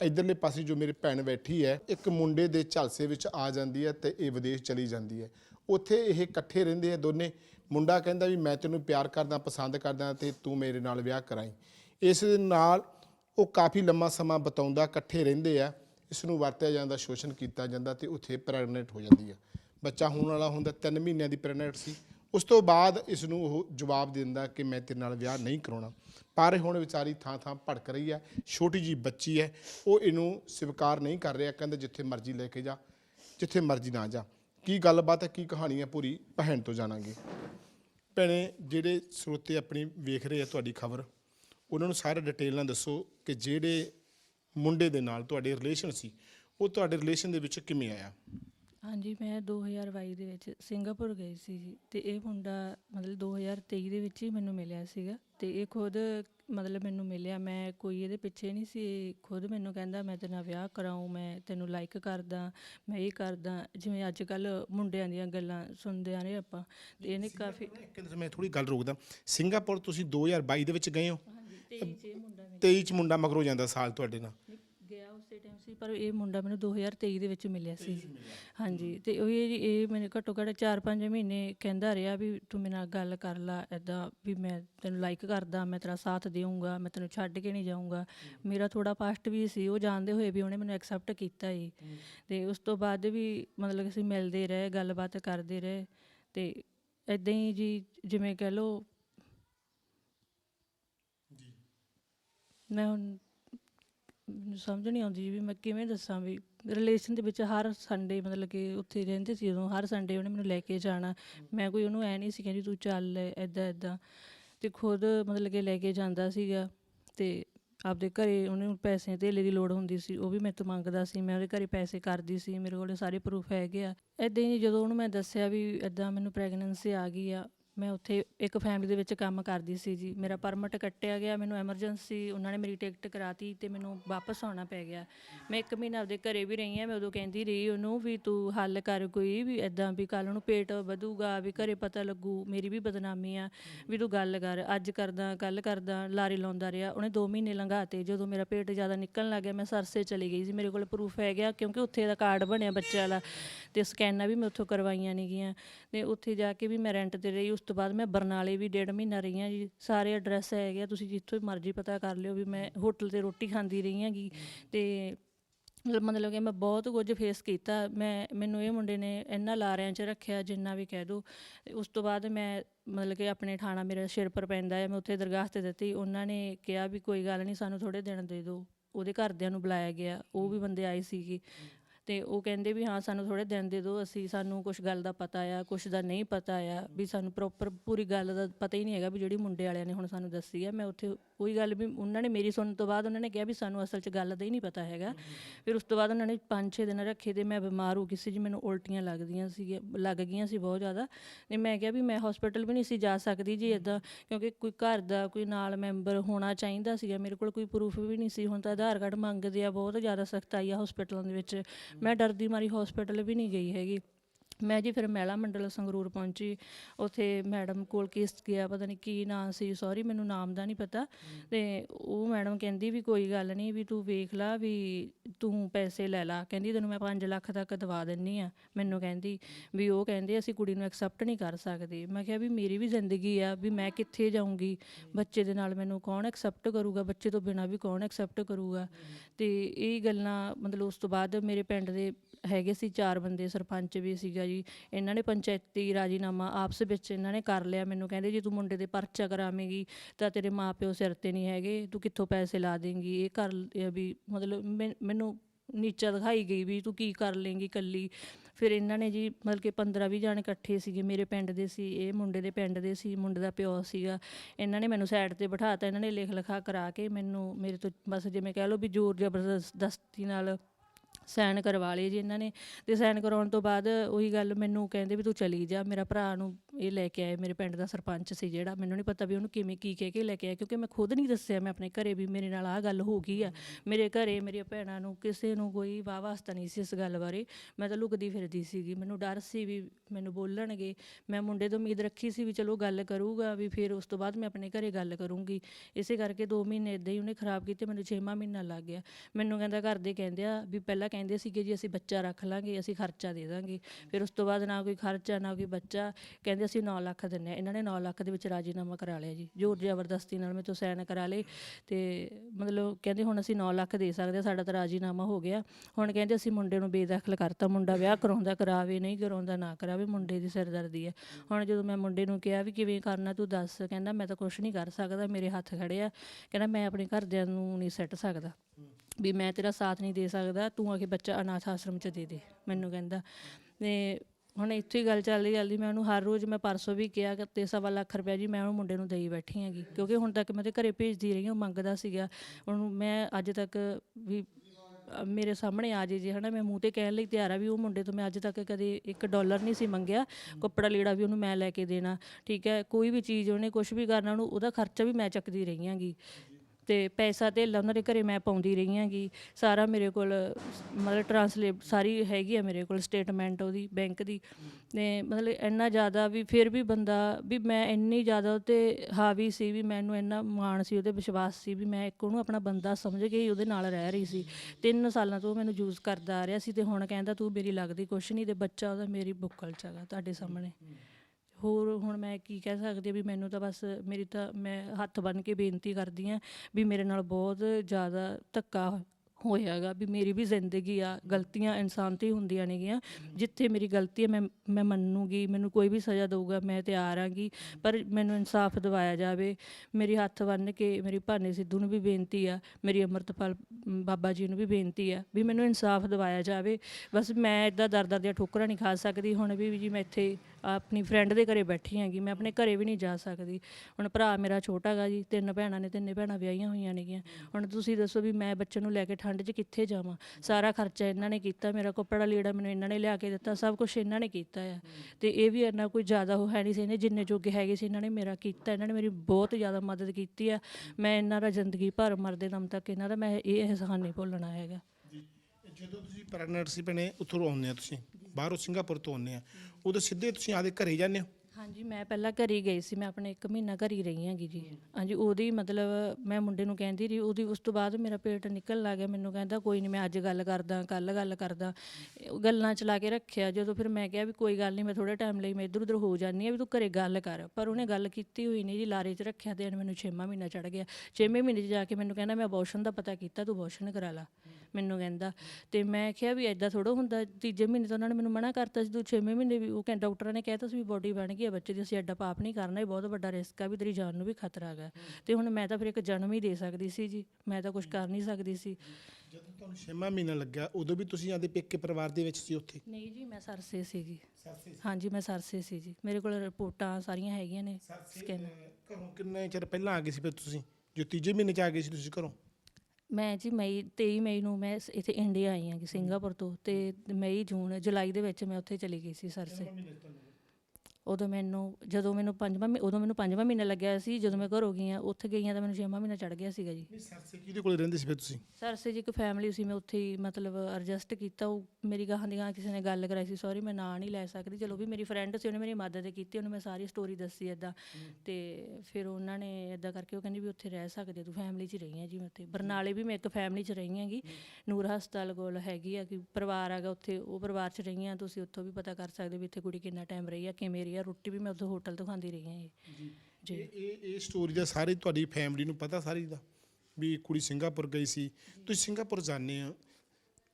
ਇਧਰਲੇ ਪਾਸੇ ਜੋ ਮੇਰੇ ਭੈਣ ਬੈਠੀ ਹੈ, ਇੱਕ ਮੁੰਡੇ ਦੇ ਝਲਸੇ ਵਿੱਚ ਆ ਜਾਂਦੀ ਹੈ ਤੇ ਇਹ ਵਿਦੇਸ਼ ਚਲੀ ਜਾਂਦੀ ਹੈ। ਉੱਥੇ ਇਹ ਇਕੱਠੇ ਰਹਿੰਦੇ ਆ ਦੋਨੇ। ਮੁੰਡਾ ਕਹਿੰਦਾ ਵੀ ਮੈਂ ਤੈਨੂੰ ਪਿਆਰ ਕਰਦਾ, ਪਸੰਦ ਕਰਦਾ ਤੇ ਤੂੰ ਮੇਰੇ ਨਾਲ ਵਿਆਹ ਕਰਾਈ। ਇਸ ਦੇ ਨਾਲ ਉਹ ਕਾਫੀ ਲੰਮਾ ਸਮਾਂ ਬਤਾਉਂਦਾ, ਇਕੱਠੇ ਰਹਿੰਦੇ ਆ। ਇਸ ਨੂੰ ਵਰਤਿਆ ਜਾਂਦਾ, ਸ਼ੋਸ਼ਣ ਕੀਤਾ ਜਾਂਦਾ ਤੇ ਉੱਥੇ ਪ੍ਰੈਗਨੈਂਟ ਹੋ ਜਾਂਦੀ ਹੈ ਬੱਚਾ ਹੋਣ ਵਾਲਾ ਹੁੰਦਾ 3 ਮਹੀਨਿਆਂ ਦੀ ਪ੍ਰੈਗਨੈਂਟ ਸੀ। ਉਸ ਤੋਂ ਬਾਅਦ ਇਸ ਨੂੰ ਉਹ ਜਵਾਬ ਦਿੰਦਾ ਕਿ ਮੈਂ ਤੇਰੇ ਨਾਲ ਵਿਆਹ ਨਹੀਂ ਕਰਾਉਣਾ। ਪਰ ਹੁਣ ਵਿਚਾਰੀ ਥਾਂ ਥਾਂ ਭੜਕ ਰਹੀ ਹੈ, ਛੋਟੀ ਜੀ ਬੱਚੀ ਹੈ, ਉਹ ਇਹਨੂੰ ਸਵੀਕਾਰ ਨਹੀਂ ਕਰ ਰਿਹਾ, ਕਹਿੰਦਾ ਜਿੱਥੇ ਮਰਜ਼ੀ ਲੈ ਕੇ ਜਾ, ਜਿੱਥੇ ਮਰਜ਼ੀ ਨਾ ਜਾ। ਕੀ ਗੱਲਬਾਤ ਹੈ, ਕੀ ਕਹਾਣੀ ਹੈ ਪੂਰੀ, ਭੈਣ ਤੋਂ ਜਾਣਾਂਗੇ। ਭੈਣੇ, ਜਿਹੜੇ ਸਰੋਤੇ ਆਪਣੀ ਵੇਖ ਰਹੇ ਆ ਤੁਹਾਡੀ ਖਬਰ, ਉਹਨਾਂ ਨੂੰ ਸਾਰਾ ਡਿਟੇਲ ਨਾਲ ਦੱਸੋ ਕਿ ਜਿਹੜੇ ਮੁੰਡੇ ਦੇ ਨਾਲ ਤੁਹਾਡੇ ਰਿਲੇਸ਼ਨ ਸੀ, ਉਹ ਤੁਹਾਡੇ ਰਿਲੇਸ਼ਨ ਦੇ ਵਿੱਚ ਕਿਵੇਂ ਆਇਆ? ਹਾਂਜੀ, ਮੈਂ 2022 ਦੇ ਵਿੱਚ ਸਿੰਗਾਪੁਰ ਗਈ ਸੀ ਜੀ, ਤੇ ਇਹ ਮੁੰਡਾ ਮਤਲਬ 2023 ਦੇ ਵਿੱਚ ਹੀ ਮੈਨੂੰ ਮਿਲਿਆ ਸੀਗਾ। ਤੇ ਇਹ ਖੁਦ ਮਤਲਬ ਮੈਨੂੰ ਮਿਲਿਆ ਮੈਂ ਕੋਈ ਇਹਦੇ ਪਿੱਛੇ ਨਹੀਂ ਸੀ ਖੁਦ ਮੈਨੂੰ ਕਹਿੰਦਾ ਮੈਂ ਤੇਰੇ ਨਾਲ ਵਿਆਹ ਕਰਾਉਂ ਮੈਂ ਤੈਨੂੰ ਲਾਈਕ ਕਰਦਾ ਮੈਂ ਇਹ ਕਰਦਾ। ਜਿਵੇਂ ਅੱਜ ਕੱਲ ਮੁੰਡਿਆਂ ਦੀਆਂ ਗੱਲਾਂ ਸੁਣਦੇ ਆ ਰਹੇ ਆਪਾਂ ਤੇ ਇਹਨੇ ਕਾਫੀ ਇੱਕ ਮਿੰਟ ਮੈਂ ਥੋੜੀ ਗੱਲ ਰੋਕਦਾ। ਸਿੰਗਾਪੁਰ ਤੁਸੀਂ 2022 ਦੇ ਵਿੱਚ ਗਏ ਹੋ? ਹਾਂਜੀ 23 ਚ ਇਹ ਮੁੰਡਾ 23 ਚ ਮੁੰਡਾ ਮਗਰੋਂ ਜਾਂਦਾ ਸਾਲ ਤੁਹਾਡੇ ਨਾਲ। ਉਸੇ ਟਾਈਮ ਸੀ ਪਰ ਇਹ ਮੁੰਡਾ ਮੈਨੂੰ 2023 ਦੇ ਵਿੱਚ ਮਿਲਿਆ ਸੀ। ਹਾਂਜੀ ਤੇ ਉਹ ਇਹ ਇਹ ਮੈਨੂੰ ਘੱਟੋ ਘੱਟ 4-5 ਮਹੀਨੇ ਕਹਿੰਦਾ ਰਿਹਾ ਵੀ ਤੂੰ ਮੇਰੇ ਨਾਲ ਗੱਲ ਕਰ ਲੈ ਐਦਾਂ ਵੀ ਮੈਂ ਤੈਨੂੰ ਲਾਈਕ ਕਰਦਾ ਮੈਂ ਤੇਰਾ ਸਾਥ ਦੇਵਾਂਗਾ ਮੈਂ ਤੈਨੂੰ ਛੱਡ ਕੇ ਨਹੀਂ ਜਾਊਂਗਾ। ਮੇਰਾ ਥੋੜਾ ਪਾਸਟ ਵੀ ਸੀ ਉਹ ਜਾਣਦੇ ਹੋਏ ਵੀ ਉਹਨੇ ਮੈਨੂੰ ਐਕਸੈਪਟ ਕੀਤਾ ਹੀ। ਤੇ ਉਸ ਤੋਂ ਬਾਅਦ ਵੀ ਮਤਲਬ ਅਸੀਂ ਮਿਲਦੇ ਰਹੇ ਗੱਲਬਾਤ ਕਰਦੇ ਰਹੇ ਤੇ ਇਦਾਂ ਹੀ ਜੀ ਜਿਵੇਂ ਕਹਿ ਲਓ ਮੈਂ ਹੁਣ ਮੈਨੂੰ ਸਮਝ ਨਹੀਂ ਆਉਂਦੀ ਵੀ ਮੈਂ ਕਿਵੇਂ ਦੱਸਾਂ ਵੀ ਰਿਲੇਸ਼ਨ ਦੇ ਵਿੱਚ ਹਰ ਸੰਡੇ ਮਤਲਬ ਕਿ ਉੱਥੇ ਰਹਿੰਦੇ ਸੀ ਉਦੋਂ, ਹਰ ਸੰਡੇ ਉਹਨੇ ਮੈਨੂੰ ਲੈ ਕੇ ਜਾਣਾ। ਮੈਂ ਕੋਈ ਉਹਨੂੰ ਐ ਨਹੀਂ ਸੀ ਕਹਿੰਦੀ, ਤੂੰ ਚੱਲ ਐਦਾਂ ਐਦਾਂ ਤੇ ਖੁਦ ਮਤਲਬ ਕਿ ਲੈ ਕੇ ਜਾਂਦਾ ਸੀਗਾ ਤੇ ਆਪਦੇ ਘਰੇ ਉਹਨੂੰ ਪੈਸੇ ਧੇਲੇ ਦੀ ਲੋੜ ਹੁੰਦੀ ਸੀ, ਉਹ ਵੀ ਮੇਰੇ ਤੋਂ ਮੰਗਦਾ ਸੀ। ਮੈਂ ਉਹਦੇ ਘਰੇ ਪੈਸੇ ਕਰਦੀ ਸੀ, ਮੇਰੇ ਕੋਲ ਸਾਰੇ ਪ੍ਰੂਫ ਹੈਗੇ ਆ। ਐਦਾਂ ਹੀ ਜਦੋਂ ਉਹਨੂੰ ਮੈਂ ਦੱਸਿਆ ਵੀ ਐਦਾਂ ਮੈਨੂੰ ਪ੍ਰੈਗਨੈਂਸੀ ਆ ਗਈ ਆ ਮੈਂ ਉੱਥੇ ਇੱਕ ਫੈਮਿਲੀ ਦੇ ਵਿੱਚ ਕੰਮ ਕਰਦੀ ਸੀ ਜੀ। ਮੇਰਾ ਪਰਮਿਟ ਕੱਟਿਆ ਗਿਆ, ਮੈਨੂੰ ਐਮਰਜੈਂਸੀ ਉਹਨਾਂ ਨੇ ਮੇਰੀ ਟਿਕਟ ਕਰਾਤੀ ਤੇ ਮੈਨੂੰ ਵਾਪਸ ਆਉਣਾ ਪੈ ਗਿਆ। ਮੈਂ ਇੱਕ ਮਹੀਨਾ ਆਪਦੇ ਘਰੇ ਵੀ ਰਹੀ ਹਾਂ, ਮੈਂ ਉਦੋਂ ਕਹਿੰਦੀ ਰਹੀ ਉਹਨੂੰ ਵੀ ਤੂੰ ਹੱਲ ਕਰ ਕੋਈ ਵੀ ਐਦਾਂ ਵੀ ਕੱਲ ਨੂੰ ਪੇਟ ਵਧੂਗਾ, ਵੀ ਘਰੇ ਪਤਾ ਲੱਗੂ, ਮੇਰੀ ਵੀ ਬਦਨਾਮੀ ਆ, ਵੀ ਤੂੰ ਗੱਲ ਕਰ। ਅੱਜ ਕਰਦਾ ਕੱਲ ਕਰਦਾ, ਲਾਰੇ ਲਾਉਂਦਾ ਰਿਹਾ। ਉਹਨੇ 2 ਮਹੀਨੇ ਲੰਘਾਤੇ, ਜਦੋਂ ਮੇਰਾ ਪੇਟ ਜ਼ਿਆਦਾ ਨਿਕਲਣ ਲੱਗ ਗਿਆ, ਮੈਂ ਸਰਸੇ ਚਲੀ ਗਈ ਸੀ ਮੇਰੇ ਕੋਲ ਪ੍ਰੂਫ ਹੈ ਗਿਆ ਕਿਉਂਕਿ ਉੱਥੇ ਦਾ ਕਾਰਡ ਬਣਿਆ ਬੱਚਿਆਂ ਵਾਲਾ ਤੇ ਸਕੈਨਾਂ ਵੀ ਮੈਂ ਉੱਥੋਂ ਕਰਵਾਈਆਂ ਨਹੀਂ ਗਈਆਂ ਤੇ ਉੱਥੇ ਜਾ ਕੇ ਵੀ ਮੈਂ ਰੈਂਟ ਤੇ ਰਹੀ, ਉਸ ਤੋਂ ਬਾਅਦ ਮੈਂ ਬਰਨਾਲੇ ਵੀ ਡੇਢ ਮਹੀਨਾ ਰਹੀ ਹਾਂ ਜੀ। ਸਾਰੇ ਐਡਰੈਸ ਹੈਗੇ ਆ, ਤੁਸੀਂ ਜਿੱਥੋਂ ਮਰਜ਼ੀ ਪਤਾ ਕਰ ਲਿਓ ਵੀ ਮੈਂ ਹੋਟਲ ਤੇ ਰੋਟੀ ਖਾਂਦੀ ਰਹੀ ਹਾਂਗੀ। ਤੇ ਮਤਲਬ ਕਿ ਮੈਂ ਬਹੁਤ ਕੁਝ ਫੇਸ ਕੀਤਾ। ਮੈਂ ਮੈਨੂੰ ਇਹ ਮੁੰਡੇ ਨੇ ਇੰਨਾ ਲਾਰਿਆਂ 'ਚ ਰੱਖਿਆ, ਜਿੰਨਾ ਵੀ ਕਹਿ ਦੋ ਉਸ ਤੋਂ ਬਾਅਦ ਮੈਂ ਮਤਲਬ ਕਿ ਆਪਣੇ ਥਾਣਾ ਮੇਰਾ ਸਿਰ ਪਰ ਪੈਂਦਾ ਹੈ ਮੈਂ ਉੱਥੇ ਦਰਗਾਸਤ ਦਿੱਤੀ। ਉਹਨਾਂ ਨੇ ਕਿਹਾ ਵੀ ਕੋਈ ਗੱਲ ਨਹੀਂ, ਸਾਨੂੰ ਥੋੜੇ ਦਿਨ ਦੇ ਦਿਓ। ਉਹਦੇ ਘਰਦਿਆਂ ਨੂੰ ਬੁਲਾਇਆ ਗਿਆ। ਉਹ ਵੀ ਬੰਦੇ ਆਏ ਸੀਗੇ। ਤੇ ਉਹ ਕਹਿੰਦੇ ਵੀ ਹਾਂ, ਸਾਨੂੰ ਥੋੜੇ ਦਿਨ ਦੇ ਦਿਓ, ਅਸੀਂ ਸਾਨੂੰ ਕੁਝ ਗੱਲ ਦਾ ਪਤਾ ਆ ਕੁਝ ਦਾ ਨਹੀਂ ਪਤਾ ਆ, ਵੀ ਸਾਨੂੰ ਪ੍ਰੋਪਰ ਪੂਰੀ ਗੱਲ ਦਾ ਪਤਾ ਹੀ ਨਹੀਂ ਹੈਗਾ ਵੀ ਜਿਹੜੀ ਮੁੰਡੇ ਵਾਲਿਆਂ ਨੇ ਹੁਣ ਸਾਨੂੰ ਦੱਸੀ ਆ। ਮੈਂ ਉੱਥੇ ਕੋਈ ਗੱਲ ਵੀ ਉਹਨਾਂ ਨੇ ਮੇਰੀ ਸੁਣਨ ਤੋਂ ਬਾਅਦ ਉਹਨਾਂ ਨੇ ਕਿਹਾ ਵੀ ਸਾਨੂੰ ਅਸਲ 'ਚ ਗੱਲ ਦਾ ਹੀ ਨਹੀਂ ਪਤਾ ਹੈਗਾ। ਫਿਰ ਉਸ ਤੋਂ ਬਾਅਦ ਉਹਨਾਂ ਨੇ 5-6 ਦਿਨ ਰੱਖੇ ਤੇ ਮੈਂ ਬਿਮਾਰ ਹੋ ਗਈ ਸੀ ਜੀ, ਮੈਨੂੰ ਉਲਟੀਆਂ ਲੱਗਦੀਆਂ ਸੀ ਲੱਗ ਗਈਆਂ ਸੀ ਬਹੁਤ ਜ਼ਿਆਦਾ। ਤੇ ਮੈਂ ਕਿਹਾ ਵੀ ਮੈਂ ਹਸਪੀਟਲ ਵੀ ਨਹੀਂ ਸੀ ਜਾ ਸਕਦੀ ਜੀ ਇਦਾਂ ਕਿਉਂਕਿ ਕੋਈ ਘਰ ਦਾ ਕੋਈ ਨਾਲ ਮੈਂਬਰ ਹੋਣਾ ਚਾਹੀਦਾ ਸੀਗਾ, ਮੇਰੇ ਕੋਲ ਕੋਈ ਪ੍ਰੂਫ ਵੀ ਨਹੀਂ ਸੀ। ਹੁਣ ਤਾਂ ਆਧਾਰ ਕਾਰਡ ਮੰਗਦੇ ਆ, ਬਹੁਤ ਜ਼ਿਆਦਾ ਸਖਤਾਈ ਆ ਹਸਪੀਟਲਾਂ ਦੇ ਵਿੱਚ। ਮੈਂ ਡਰਦੀ ਮਾਰੀ ਹਸਪੀਟਲ ਵੀ ਨਹੀਂ ਗਈ ਹੈਗੀ। ਮੈਂ ਜੀ ਫਿਰ ਮਹਿਲਾ ਮੰਡਲ ਸੰਗਰੂਰ ਪਹੁੰਚੀ। ਉੱਥੇ ਮੈਡਮ ਕੋਲ ਕੇਸ ਗਿਆ ਪਤਾ ਨਹੀਂ ਕੀ ਨਾਂ ਸੀ ਸੌਰੀ ਮੈਨੂੰ ਨਾਮ ਦਾ ਨਹੀਂ ਪਤਾ। ਤੇ ਉਹ ਮੈਡਮ ਕਹਿੰਦੀ ਵੀ ਕੋਈ ਗੱਲ ਨਹੀਂ ਵੀ ਤੂੰ ਵੇਖ ਲੈ ਵੀ ਤੂੰ ਪੈਸੇ ਲੈ ਲਾ। ਕਹਿੰਦੀ ਤੈਨੂੰ ਮੈਂ 5 ਲੱਖ ਤੱਕ ਦਵਾ ਦਿੰਨੀ ਆ। ਮੈਨੂੰ ਕਹਿੰਦੀ ਵੀ ਉਹ ਕਹਿੰਦੇ ਅਸੀਂ ਕੁੜੀ ਨੂੰ ਐਕਸੈਪਟ ਨਹੀਂ ਕਰ ਸਕਦੇ। ਮੈਂ ਕਿਹਾ ਵੀ ਮੇਰੀ ਵੀ ਜ਼ਿੰਦਗੀ ਆ ਵੀ ਮੈਂ ਕਿੱਥੇ ਜਾਊਂਗੀ? ਬੱਚੇ ਦੇ ਨਾਲ ਮੈਨੂੰ ਕੌਣ ਐਕਸੈਪਟ ਕਰੂਗਾ? ਬੱਚੇ ਤੋਂ ਬਿਨਾ ਵੀ ਕੌਣ ਐਕਸੈਪਟ ਕਰੂਗਾ? ਤੇ ਇਹ ਗੱਲਾਂ ਮਤਲਬ ਉਸ ਤੋਂ ਬਾਅਦ ਮੇਰੇ ਪਿੰਡ ਦੇ ਹੈਗੇ ਸੀ, ਚਾਰ ਬੰਦੇ ਸਰਪੰਚ ਵੀ ਸੀਗਾ ਜੀ। ਇਹਨਾਂ ਨੇ ਪੰਚਾਇਤੀ ਰਾਜੀਨਾਮਾ ਆਪਸ ਵਿੱਚ ਇਹਨਾਂ ਨੇ ਕਰ ਲਿਆ। ਮੈਨੂੰ ਕਹਿੰਦੇ, ਜੇ ਤੂੰ ਮੁੰਡੇ ਦੇ ਪਰਚਾ ਕਰਾਵੇਂਗੀ, ਤਾਂ ਤੇਰੇ ਮਾਪਿਓ ਸਿਰ ਤੇ ਨਹੀਂ ਹੈਗੇ। ਤੂੰ ਕਿੱਥੋਂ ਪੈਸੇ ਲਾ ਦੇਂਗੀ? ਇਹ ਕਰ ਵੀ ਮਤਲਬ ਮੈਨੂੰ ਨੀਚਾ ਦਿਖਾਈ ਗਈ ਵੀ ਤੂੰ ਕੀ ਕਰ ਲੇਂਗੀ ਕੱਲੀ ਫਿਰ ਇਹਨਾਂ ਨੇ ਜੀ ਮਤਲਬ ਕਿ 15 20 ਜਾਣੇ ਇਕੱਠੇ ਸੀਗੇ। ਮੇਰੇ ਪਿੰਡ ਦੇ ਸੀ, ਇਹ ਮੁੰਡੇ ਦੇ ਪਿੰਡ ਦੇ ਸੀ, ਮੁੰਡੇ ਦਾ ਪਿਓ ਸੀਗਾ। ਇਹਨਾਂ ਨੇ ਮੈਨੂੰ ਸਾਈਡ ਤੇ ਬਿਠਾਤਾ, ਇਹਨਾਂ ਨੇ ਲਿਖ ਲਿਖਾ ਕਰਾ ਕੇ ਮੈਨੂੰ, ਮੇਰੇ ਤੋਂ, ਬਸ ਜਿਵੇਂ ਕਹਿ ਲਓ ਵੀ ਜ਼ੋਰ ਜ਼ਬਰਦਸਤੀ ਨਾਲ ਸਾਈਨ ਕਰਵਾ ਲਏ ਜੀ ਇਹਨਾਂ ਨੇ ਤੇ ਸਾਈਨ ਕਰਾਉਣ ਤੋਂ ਬਾਅਦ ਉਹੀ ਗੱਲ ਮੈਨੂੰ ਕਹਿੰਦੇ ਵੀ ਤੂੰ ਚਲੀ ਜਾ, ਮੇਰਾ ਭਰਾ ਨੂੰ ਇਹ ਲੈ ਕੇ ਆਏ, ਮੇਰੇ ਪਿੰਡ ਦਾ ਸਰਪੰਚ ਸੀ ਜਿਹੜਾ, ਮੈਨੂੰ ਨਹੀਂ ਪਤਾ ਵੀ ਉਹਨੂੰ ਕਿਵੇਂ ਕੀ ਕਹਿ ਕੇ ਲੈ ਕੇ ਆਇਆ, ਕਿਉਂਕਿ ਮੈਂ ਖੁਦ ਨਹੀਂ ਦੱਸਿਆ, ਮੈਂ ਆਪਣੇ ਘਰੇ ਵੀ ਮੇਰੇ ਨਾਲ ਆਹ ਗੱਲ ਹੋ ਗਈ ਆ। ਮੇਰੇ ਘਰੇ ਮੇਰੀਆਂ ਭੈਣਾਂ ਨੂੰ ਕਿਸੇ ਨੂੰ ਕੋਈ ਵਾਹ ਵਾਸਤਾ ਨਹੀਂ ਸੀ ਇਸ ਗੱਲ ਬਾਰੇ, ਮੈਂ ਤਾਂ ਲੁਕਦੀ ਫਿਰਦੀ ਸੀਗੀ, ਮੈਨੂੰ ਡਰ ਸੀ ਵੀ ਮੈਨੂੰ ਬੋਲਣਗੇ, ਮੈਂ ਮੁੰਡੇ ਤੋਂ ਉਮੀਦ ਰੱਖੀ ਸੀ ਵੀ ਚਲੋ ਗੱਲ ਕਰੂਗਾ, ਵੀ ਫਿਰ ਉਸ ਤੋਂ ਬਾਅਦ ਮੈਂ ਆਪਣੇ ਘਰੇ ਗੱਲ ਕਰੂੰਗੀ। ਇਸੇ ਕਰਕੇ 2 ਮਹੀਨੇ ਇਦਾਂ ਹੀ ਉਹਨੇ ਖਰਾਬ ਕੀਤੇ, ਮੈਨੂੰ 6ਵਾਂ ਮਹੀਨਾ ਲੱਗ ਗਿਆ। ਮੈਨੂੰ ਕਹਿੰਦਾ ਘਰ ਦੇ ਕਹਿੰਦੇ ਆ ਵੀ ਪਹਿਲਾਂ ਕਹਿੰਦੇ ਸੀਗੇ ਜੀ ਅਸੀਂ ਬੱਚਾ ਰੱਖ ਲਾਂਗੇ ਅਸੀਂ ਖਰਚਾ ਦੇ ਦਾਂਗੇ। ਫਿਰ ਉਸ ਤੋਂ ਬਾਅਦ ਨਾ ਕੋਈ ਖਰਚਾ ਨਾ ਕੋਈ ਬੱਚਾ। ਕਹਿੰਦੇ ਅਸੀਂ 9 ਲੱਖ ਦਿੰਨੇ ਆ। ਇਹਨਾਂ ਨੇ 9 ਲੱਖ ਦੇ ਵਿੱਚ ਰਾਜੀਨਾਮਾ ਕਰਾ ਲਿਆ ਜੀ। ਜ਼ੋਰ ਜ਼ਬਰਦਸਤੀ ਨਾਲ ਮੇਰੇ ਤੋਂ ਸਾਈਨ ਕਰਾ ਲਏ ਤੇ ਮਤਲਬ ਕਹਿੰਦੇ ਹੁਣ ਅਸੀਂ 9 ਲੱਖ ਦੇ ਸਕਦੇ ਹਾਂ, ਸਾਡਾ ਤਾਂ ਰਾਜੀਨਾਮਾ ਹੋ ਗਿਆ। ਹੁਣ ਕਹਿੰਦੇ ਅਸੀਂ ਮੁੰਡੇ ਨੂੰ ਬੇਦਖਲ ਕਰਤਾ ਮੁੰਡਾ ਵਿਆਹ ਕਰਾਉਂਦਾ ਕਰਾਵੇ ਨਹੀਂ ਕਰਾਉਂਦਾ ਨਾ ਕਰਾਵੇ ਮੁੰਡੇ ਦੀ ਸਿਰਦਰਦੀ ਹੈ। ਹੁਣ ਜਦੋਂ ਮੈਂ ਮੁੰਡੇ ਨੂੰ ਕਿਹਾ ਵੀ ਕਿਵੇਂ ਕਰਨਾ ਤੂੰ ਦੱਸ। ਕਹਿੰਦਾ ਮੈਂ ਤਾਂ ਕੁਝ ਨਹੀਂ ਕਰ ਸਕਦਾ ਮੇਰੇ ਹੱਥ ਖੜੇ ਆ। ਕਹਿੰਦਾ ਮੈਂ ਆਪਣੇ ਘਰਦਿਆਂ ਨੂੰ ਨਹੀਂ ਸੱਟ ਸਕਦਾ। ਵੀ ਮੈਂ ਤੇਰਾ ਸਾਥ ਨਹੀਂ ਦੇ ਸਕਦਾ, ਤੂੰ ਆ ਕੇ ਬੱਚਾ ਅਨਾਥ ਆਸ਼ਰਮ ਚ ਦੇ ਦੇ, ਮੈਨੂੰ ਕਹਿੰਦਾ। ਤੇ ਹੁਣ ਇੱਥੇ ਹੀ ਗੱਲ ਚੱਲਦੀ ਚੱਲਦੀ ਮੈਂ ਉਹਨੂੰ ਹਰ ਰੋਜ਼ ਮੈਂ ਪਰਸੋਂ ਵੀ ਕਿਹਾ ਕਿ ਤੇ ਸਵਾ ਲੱਖ ਰੁਪਇਆ ਜੀ ਮੈਂ ਉਹ ਮੁੰਡੇ ਨੂੰ ਦੇਈ ਬੈਠੀ ਹੈਗੀ, ਕਿਉਂਕਿ ਹੁਣ ਤੱਕ ਮੈਂ ਤੇ ਘਰੇ ਭੇਜਦੀ ਰਹੀ ਹਾਂ, ਉਹ ਮੰਗਦਾ ਸੀਗਾ। ਉਹਨੂੰ ਮੈਂ ਅੱਜ ਤੱਕ ਵੀ ਮੇਰੇ ਸਾਹਮਣੇ ਆ ਜੇ ਜੇ, ਹਨਾ, ਮੈਂ ਮੂੰਹ ਤੇ ਕਹਿਣ ਲਈ ਤਿਆਰ ਆ ਵੀ ਉਹ ਮੁੰਡੇ ਤੋਂ ਮੈਂ ਅੱਜ ਤੱਕ ਕਦੇ 1 ਡਾਲਰ ਨਹੀਂ ਸੀ ਮੰਗਿਆ, ਕੱਪੜਾ ਲੀੜਾ ਵੀ ਉਹਨੂੰ ਮੈਂ ਲੈ ਕੇ ਦੇਣਾ, ਠੀਕ ਹੈ, ਕੋਈ ਵੀ ਚੀਜ਼ ਉਹਨੇ ਕੁਝ ਵੀ ਕਰਨਾ ਉਹਨੂੰ ਉਹਦਾ ਖਰਚਾ ਵੀ ਮੈਂ ਚੱਕਦੀ ਰਹੀ ਹਾਂਗੀ। ਤੇ ਪੈਸਾ ਤੇ ਉਹਨਾਂ ਦੇ ਘਰੇ ਮੈਂ ਪਾਉਂਦੀ ਰਹੀ ਹਾਂਗੀ ਸਾਰਾ ਮੇਰੇ ਕੋਲ ਮਤਲਬ ਟਰਾਂਸਲੇਟ ਸਾਰੀ ਹੈਗੀ ਆ ਮੇਰੇ ਕੋਲ ਸਟੇਟਮੈਂਟ ਉਹਦੀ ਬੈਂਕ ਦੀ। ਤੇ ਮਤਲਬ ਇੰਨਾ ਜ਼ਿਆਦਾ ਵੀ ਫਿਰ ਵੀ ਬੰਦਾ, ਵੀ ਮੈਂ ਇੰਨੀ ਜ਼ਿਆਦਾ ਉਹ 'ਤੇ ਹਾਵੀ ਸੀ ਵੀ ਮੈਨੂੰ ਇੰਨਾ ਮਾਣ ਸੀ ਉਹਦੇ ਵਿਸ਼ਵਾਸ ਸੀ ਵੀ ਮੈਂ ਇੱਕ ਉਹਨੂੰ ਆਪਣਾ ਬੰਦਾ ਸਮਝ ਕੇ ਹੀ ਉਹਦੇ ਨਾਲ ਰਹਿ ਰਹੀ ਸੀ। ਤਿੰਨ ਸਾਲਾਂ ਤੋਂ ਉਹ ਮੈਨੂੰ ਯੂਜ਼ ਕਰਦਾ ਆ ਰਿਹਾ ਸੀ ਤੇ ਹੁਣ ਕਹਿੰਦਾ ਤੂੰ ਮੇਰੀ ਲੱਗਦੀ ਕੁਛ ਨਹੀਂ ਤੇ ਬੱਚਾ ਉਹਦਾ ਮੇਰੀ ਬੁੱਕਲ ਚ ਹੈਗਾ ਤੁਹਾਡੇ ਸਾਹਮਣੇ। ਹੋਰ ਹੁਣ ਮੈਂ ਕੀ ਕਹਿ ਸਕਦੀ ਹਾਂ ਵੀ ਮੈਨੂੰ ਤਾਂ ਬਸ ਮੇਰੀ ਤਾਂ ਮੈਂ ਹੱਥ ਬੰਨ ਕੇ ਬੇਨਤੀ ਕਰਦੀ ਹਾਂ ਵੀ ਮੇਰੇ ਨਾਲ ਬਹੁਤ ਜ਼ਿਆਦਾ ਧੱਕਾ ਹੋਇਆਗਾ ਵੀ ਮੇਰੀ ਵੀ ਜ਼ਿੰਦਗੀ ਆ, ਗਲਤੀਆਂ ਇਨਸਾਨ 'ਤੇ ਹੀ ਹੁੰਦੀਆਂ ਨੇਗੀਆਂ। ਜਿੱਥੇ ਮੇਰੀ ਗਲਤੀ ਹੈ, ਮੈਂ ਮੈਂ ਮੰਨੂਗੀ, ਮੈਨੂੰ ਕੋਈ ਵੀ ਸਜ਼ਾ ਦਊਗਾ, ਮੈਂ ਤਿਆਰ ਆਂਗੀ। ਪਰ ਮੈਨੂੰ ਇਨਸਾਫ ਦਿਵਾਇਆ ਜਾਵੇ। ਮੇਰੀ ਹੱਥ ਬੰਨ ਕੇ ਮੇਰੀ ਭਾਨੇ ਸਿੱਧੂ ਨੂੰ ਵੀ ਬੇਨਤੀ ਆ, ਮੇਰੀ ਅਮਰਤਪਾਲ ਬਾਬਾ ਜੀ ਨੂੰ ਵੀ ਬੇਨਤੀ ਆ, ਵੀ ਮੈਨੂੰ ਇਨਸਾਫ ਦਿਵਾਇਆ ਜਾਵੇ। ਬਸ ਮੈਂ ਇਦਾਂ ਦਰ ਦਰ ਦੀਆਂ ਠੋਕਰਾਂ ਨਹੀਂ ਖਾ ਸਕਦੀ। ਹੁਣ ਵੀ ਜੀ ਮੈਂ ਇੱਥੇ ਆਪਣੀ ਫਰੈਂਡ ਦੇ ਘਰੇ ਬੈਠੀ ਹੈਗੀ, ਮੈਂ ਆਪਣੇ ਘਰੇ ਵੀ ਨਹੀਂ ਜਾ ਸਕਦੀ। ਹੁਣ ਭਰਾ ਮੇਰਾ ਛੋਟਾ ਗਾ ਜੀ, ਤਿੰਨ ਭੈਣਾਂ ਨੇ, ਤਿੰਨੇ ਭੈਣਾਂ ਵਿਆਹੀਆਂ ਹੋਈਆਂ ਨੇਗੀਆਂ। ਹੁਣ ਤੁਸੀਂ ਦੱਸੋ ਵੀ ਮੈਂ ਬੱਚੇ ਨੂੰ ਲੈ ਕੇ ਠੰਡ 'ਚ ਕਿੱਥੇ ਜਾਵਾਂ? ਸਾਰਾ ਖਰਚਾ ਇਹਨਾਂ ਨੇ ਕੀਤਾ, ਮੇਰਾ ਕੱਪੜਾ ਲੀੜਾ ਮੈਨੂੰ ਇਹਨਾਂ ਨੇ ਲਿਆ ਕੇ ਦਿੱਤਾ, ਸਭ ਕੁਝ ਇਹਨਾਂ ਨੇ ਕੀਤਾ ਆ। ਤੇ ਇਹ ਵੀ ਇੰਨਾ ਕੋਈ ਜ਼ਿਆਦਾ ਉਹ ਹੈ ਨਹੀਂ ਸੀ ਇਹਨੇ, ਜਿੰਨੇ ਜੋਗੇ ਹੈਗੇ ਸੀ ਇਹਨਾਂ ਨੇ ਮੇਰਾ ਕੀਤਾ, ਇਹਨਾਂ ਨੇ ਮੇਰੀ ਬਹੁਤ ਜ਼ਿਆਦਾ ਮਦਦ ਕੀਤੀ ਆ। ਮੈਂ ਇਹਨਾਂ ਦਾ ਜ਼ਿੰਦਗੀ ਭਰ ਮਰਦੇ ਦਮ ਤੱਕ ਇਹਨਾਂ ਦਾ, ਮੈਂ ਇਹ ਅਹਿਸਾਨ ਨਹੀਂ ਭੁੱਲਣਾ ਹੈਗਾ। ਜਦੋਂ ਤੁਸੀਂ ਪ੍ਰੈਗਨੈਂਟ ਸੀ ਭੈਣੇ ਉੱਥੋਂ ਆਉਂਦੇ ਆ ਤੁਸੀਂ, ਬਾਹਰੋਂ ਸਿੰਗਾਪੁਰ ਤੋਂ ਆਉਂਦੇ ਆ, ਉਦੋਂ ਸਿੱਧੇ ਤੁਸੀਂ ਆਦੇ ਘਰੇ ਜਾਂਦੇ ਹੋ? ਹਾਂਜੀ, ਮੈਂ ਪਹਿਲਾਂ ਘਰ ਹੀ ਗਈ ਸੀ, ਮੈਂ ਆਪਣੇ 1 ਮਹੀਨਾ ਘਰ ਹੀ ਰਹੀ ਹਾਂਗੀ ਜੀ। ਹਾਂਜੀ, ਉਹਦੀ ਮਤਲਬ ਮੈਂ ਮੁੰਡੇ ਨੂੰ ਕਹਿੰਦੀ ਰਹੀ, ਉਹਦੀ ਉਸ ਤੋਂ ਬਾਅਦ ਮੇਰਾ ਪੇਟ ਨਿਕਲ ਲੱਗ ਗਿਆ, ਮੈਨੂੰ ਕਹਿੰਦਾ ਕੋਈ ਨਹੀਂ ਮੈਂ ਅੱਜ ਗੱਲ ਕਰਦਾ ਕੱਲ ਗੱਲ ਕਰਦਾ। ਉਹ ਗੱਲਾਂ ਚਲਾ ਕੇ ਰੱਖਿਆ, ਜਦੋਂ ਫਿਰ ਮੈਂ ਕਿਹਾ ਵੀ ਕੋਈ ਗੱਲ ਨਹੀਂ ਮੈਂ ਥੋੜੇ ਟਾਈਮ ਲਈ ਮੈਂ ਇੱਧਰ ਉੱਧਰ ਹੋ ਜਾਂਦੀ ਆ ਵੀ ਤੂੰ ਘਰੇ ਗੱਲ ਕਰ। ਪਰ ਉਹਨੇ ਗੱਲ ਕੀਤੀ ਹੋਈ ਨਹੀਂ ਜੀ, ਲਾਰੇ 'ਚ ਰੱਖਿਆ ਤੇ ਮੈਨੂੰ 6ਵਾਂ ਮਹੀਨਾ ਚੜ ਗਿਆ। 6ਵੇਂ ਮਹੀਨੇ 'ਚ ਜਾ ਕੇ ਮੈਨੂੰ ਕਹਿੰਦਾ, ਮੈਂ ਅਬੋਰਸ਼ਨ ਦਾ ਪਤਾ ਕੀਤਾ, ਤੂੰ ਅਬੋਰਸ਼ਨ ਕਰਾ ਲਾ। ਮੈਨੂੰ ਕਹਿੰਦਾ। ਤੇ ਮੈਂ ਕਿਹਾ ਵੀ ਐਦਾਂ ਥੋੜਾ ਹੁੰਦਾ ਤੀਜੇ ਮਹੀਨੇ ਤਾਂ ਉਹਨਾਂ ਨੇ ਮੈਨੂੰ ਮਨਾ ਕਰਤਾ ਸੀ ਤੂੰ 6ਵੇਂ ਮਹੀਨੇ ਵੀ ਉਹ ਕਹਿੰਦਾ ਡਾਕਟਰਾਂ ਨੇ ਕਹਿਤਾ ਸੀ ਵੀ ਬੋਡੀ ਬਣ ਗਈ ਹੈ ਬੱਚੇ ਦੀ ਅਸੀਂ ਐਡਾ ਪਾਪ ਨਹੀਂ ਕਰਨਾ ਇਹ ਬਹੁਤ ਵੱਡਾ ਰਿਸਕ ਆ ਵੀ ਤੇਰੀ ਜਾਨ ਨੂੰ ਵੀ ਖਤਰਾ ਹੈਗਾ। ਤੇ ਹੁਣ ਮੈਂ ਤਾਂ ਫਿਰ ਇੱਕ ਜਨਮ ਹੀ ਦੇ ਸਕਦੀ ਸੀ ਜੀ ਮੈਂ ਤਾਂ ਕੁਝ ਕਰ ਨਹੀਂ ਸਕਦੀ ਸੀ। ਜਦੋਂ ਤੁਹਾਨੂੰ ਛੇਵਾਂ ਮਹੀਨਾ ਲੱਗਿਆ ਉਦੋਂ ਵੀ ਤੁਸੀਂ ਆਦੇ ਪੇਕੇ ਪਰਿਵਾਰ ਦੇ ਵਿੱਚ ਸੀ ਉੱਥੇ? ਨਹੀਂ ਜੀ ਮੈਂ ਸਰਸੇ ਸੀਗੀ। ਸਰਸੇ ਹਾਂਜੀ ਮੈਂ ਸਰਸੇ ਸੀ ਜੀ। ਮੇਰੇ ਕੋਲ ਰਿਪੋਰਟਾਂ ਸਾਰੀਆਂ ਹੈਗੀਆਂ ਨੇ ਸਕੈਨ ਘਰੋਂ ਕਿੰਨੇ ਚਿਰ ਪਹਿਲਾਂ ਆ ਗਏ ਸੀ ਫਿਰ ਤੁਸੀਂ? ਜੋ ਤੀਜੇ ਮਹੀਨੇ ਚ ਆ ਗਏ ਸੀ ਤੁਸੀਂ ਘਰੋਂ? ਮੈਂ ਜੀ ਮਈ 23 ਮਈ ਨੂੰ ਮੈਂ ਸ- ਇੱਥੇ ਇੰਡੀਆ ਆਈ ਹਾਂ ਸਿੰਗਾਪੁਰ ਤੋਂ ਤੇ ਮਈ ਜੂਨ ਜੁਲਾਈ ਦੇ ਵਿੱਚ ਮੈਂ ਉੱਥੇ ਚਲੀ ਗਈ ਸੀ ਸਰਸੇ। ਉਦੋਂ ਮੈਨੂੰ ਜਦੋਂ ਮੈਨੂੰ ਪੰਜਵਾਂ ਮਹੀ- ਉਦੋਂ ਮੈਨੂੰ ਪੰਜਵਾਂ ਮਹੀਨਾ ਲੱਗਿਆ ਸੀ ਜਦੋਂ ਮੈਂ ਘਰੋਂ ਗਈ ਹਾਂ ਉੱਥੇ ਗਈ ਹਾਂ ਤਾਂ ਮੈਨੂੰ ਛੇਵਾਂ ਮਹੀਨਾ ਚੜ ਗਿਆ ਸੀਗਾ ਜੀ। ਨਹੀਂ ਸਰਸੇ ਕਿਹਦੇ ਕੋਲ ਰਹਿੰਦੇ ਸੀ ਫਿਰ ਤੁਸੀਂ? ਸਰਸੇ ਜੀ ਇੱਕ ਫੈਮਿਲੀ ਸੀ ਮੈਂ ਉੱਥੇ ਹੀ ਮਤਲਬ ਐਡਜਸਟ ਕੀਤਾ ਉਹ ਮੇਰੀ ਗਾਹਾਂ ਦੀ ਗਾਹਾਂ ਕਿਸੇ ਨੇ ਗੱਲ ਕਰਾਈ ਸੀ ਸੌਰੀ ਮੈਂ ਨਾਂ ਨਹੀਂ ਲੈ ਸਕਦੀ। ਚਲੋ ਵੀ ਮੇਰੀ ਫਰੈਂਡ ਸੀ ਉਹਨੇ ਮੇਰੀ ਮਦਦ ਕੀਤੀ ਉਹਨੂੰ ਮੈਂ ਸਾਰੀ ਸਟੋਰੀ ਦੱਸੀ ਇਦਾਂ ਤੇ ਫਿਰ ਉਹਨਾਂ ਨੇ ਇਦਾਂ ਕਰਕੇ ਉਹ ਕਹਿੰਦੀ ਵੀ ਉੱਥੇ ਰਹਿ ਸਕਦੇ ਤੂੰ ਫੈਮਿਲੀ 'ਚ ਰਹੀ ਹਾਂ ਜੀ ਮੈਂ ਉੱਥੇ। ਬਰਨਾਲੇ ਵੀ ਮੈਂ ਇੱਕ ਫੈਮਿਲੀ 'ਚ ਰਹੀ ਹਾਂਗੀ ਨੂਰ ਹਸਪਤਾਲ ਕੋਲ ਹੈਗੀ ਆ ਕਿ ਪਰਿਵਾਰ ਹੈਗਾ ਉੱਥੇ ਉਹ ਪਰਿਵਾਰ 'ਚ ਰਹੀ ਹਾਂ ਤੁਸੀਂ ਉੱਥੋਂ ਵੀ ਪਤਾ ਕਰ ਸਕਦੇ ਵੀ ਇੱਥੇ ਕੁੜੀ ਕਿੰਨਾ ਟਾਈਮ ਰਹੀ ਆ ਕਿਵੇਂ ਰਹੀ ਆ ਰੋਟੀ ਵੀ ਮੈਂ ਉੱਥੋਂ ਹੋਟਲ ਤੋਂ ਖਾਂਦੀ ਰਹੀ ਹਾਂ ਜੀ। ਜੀ। ਇਹ ਇਹ ਸਟੋਰੀ ਦਾ ਸਾਰੀ ਤੁਹਾਡੀ ਫੈਮਿਲੀ ਨੂੰ ਪਤਾ ਸਾਰੀ ਦਾ? ਵੀ ਕੁੜੀ ਸਿੰਗਾਪੁਰ ਗਈ ਸੀ। ਤੁਸੀਂ ਸਿੰਗਾਪੁਰ ਜਾਂਦੇ ਆ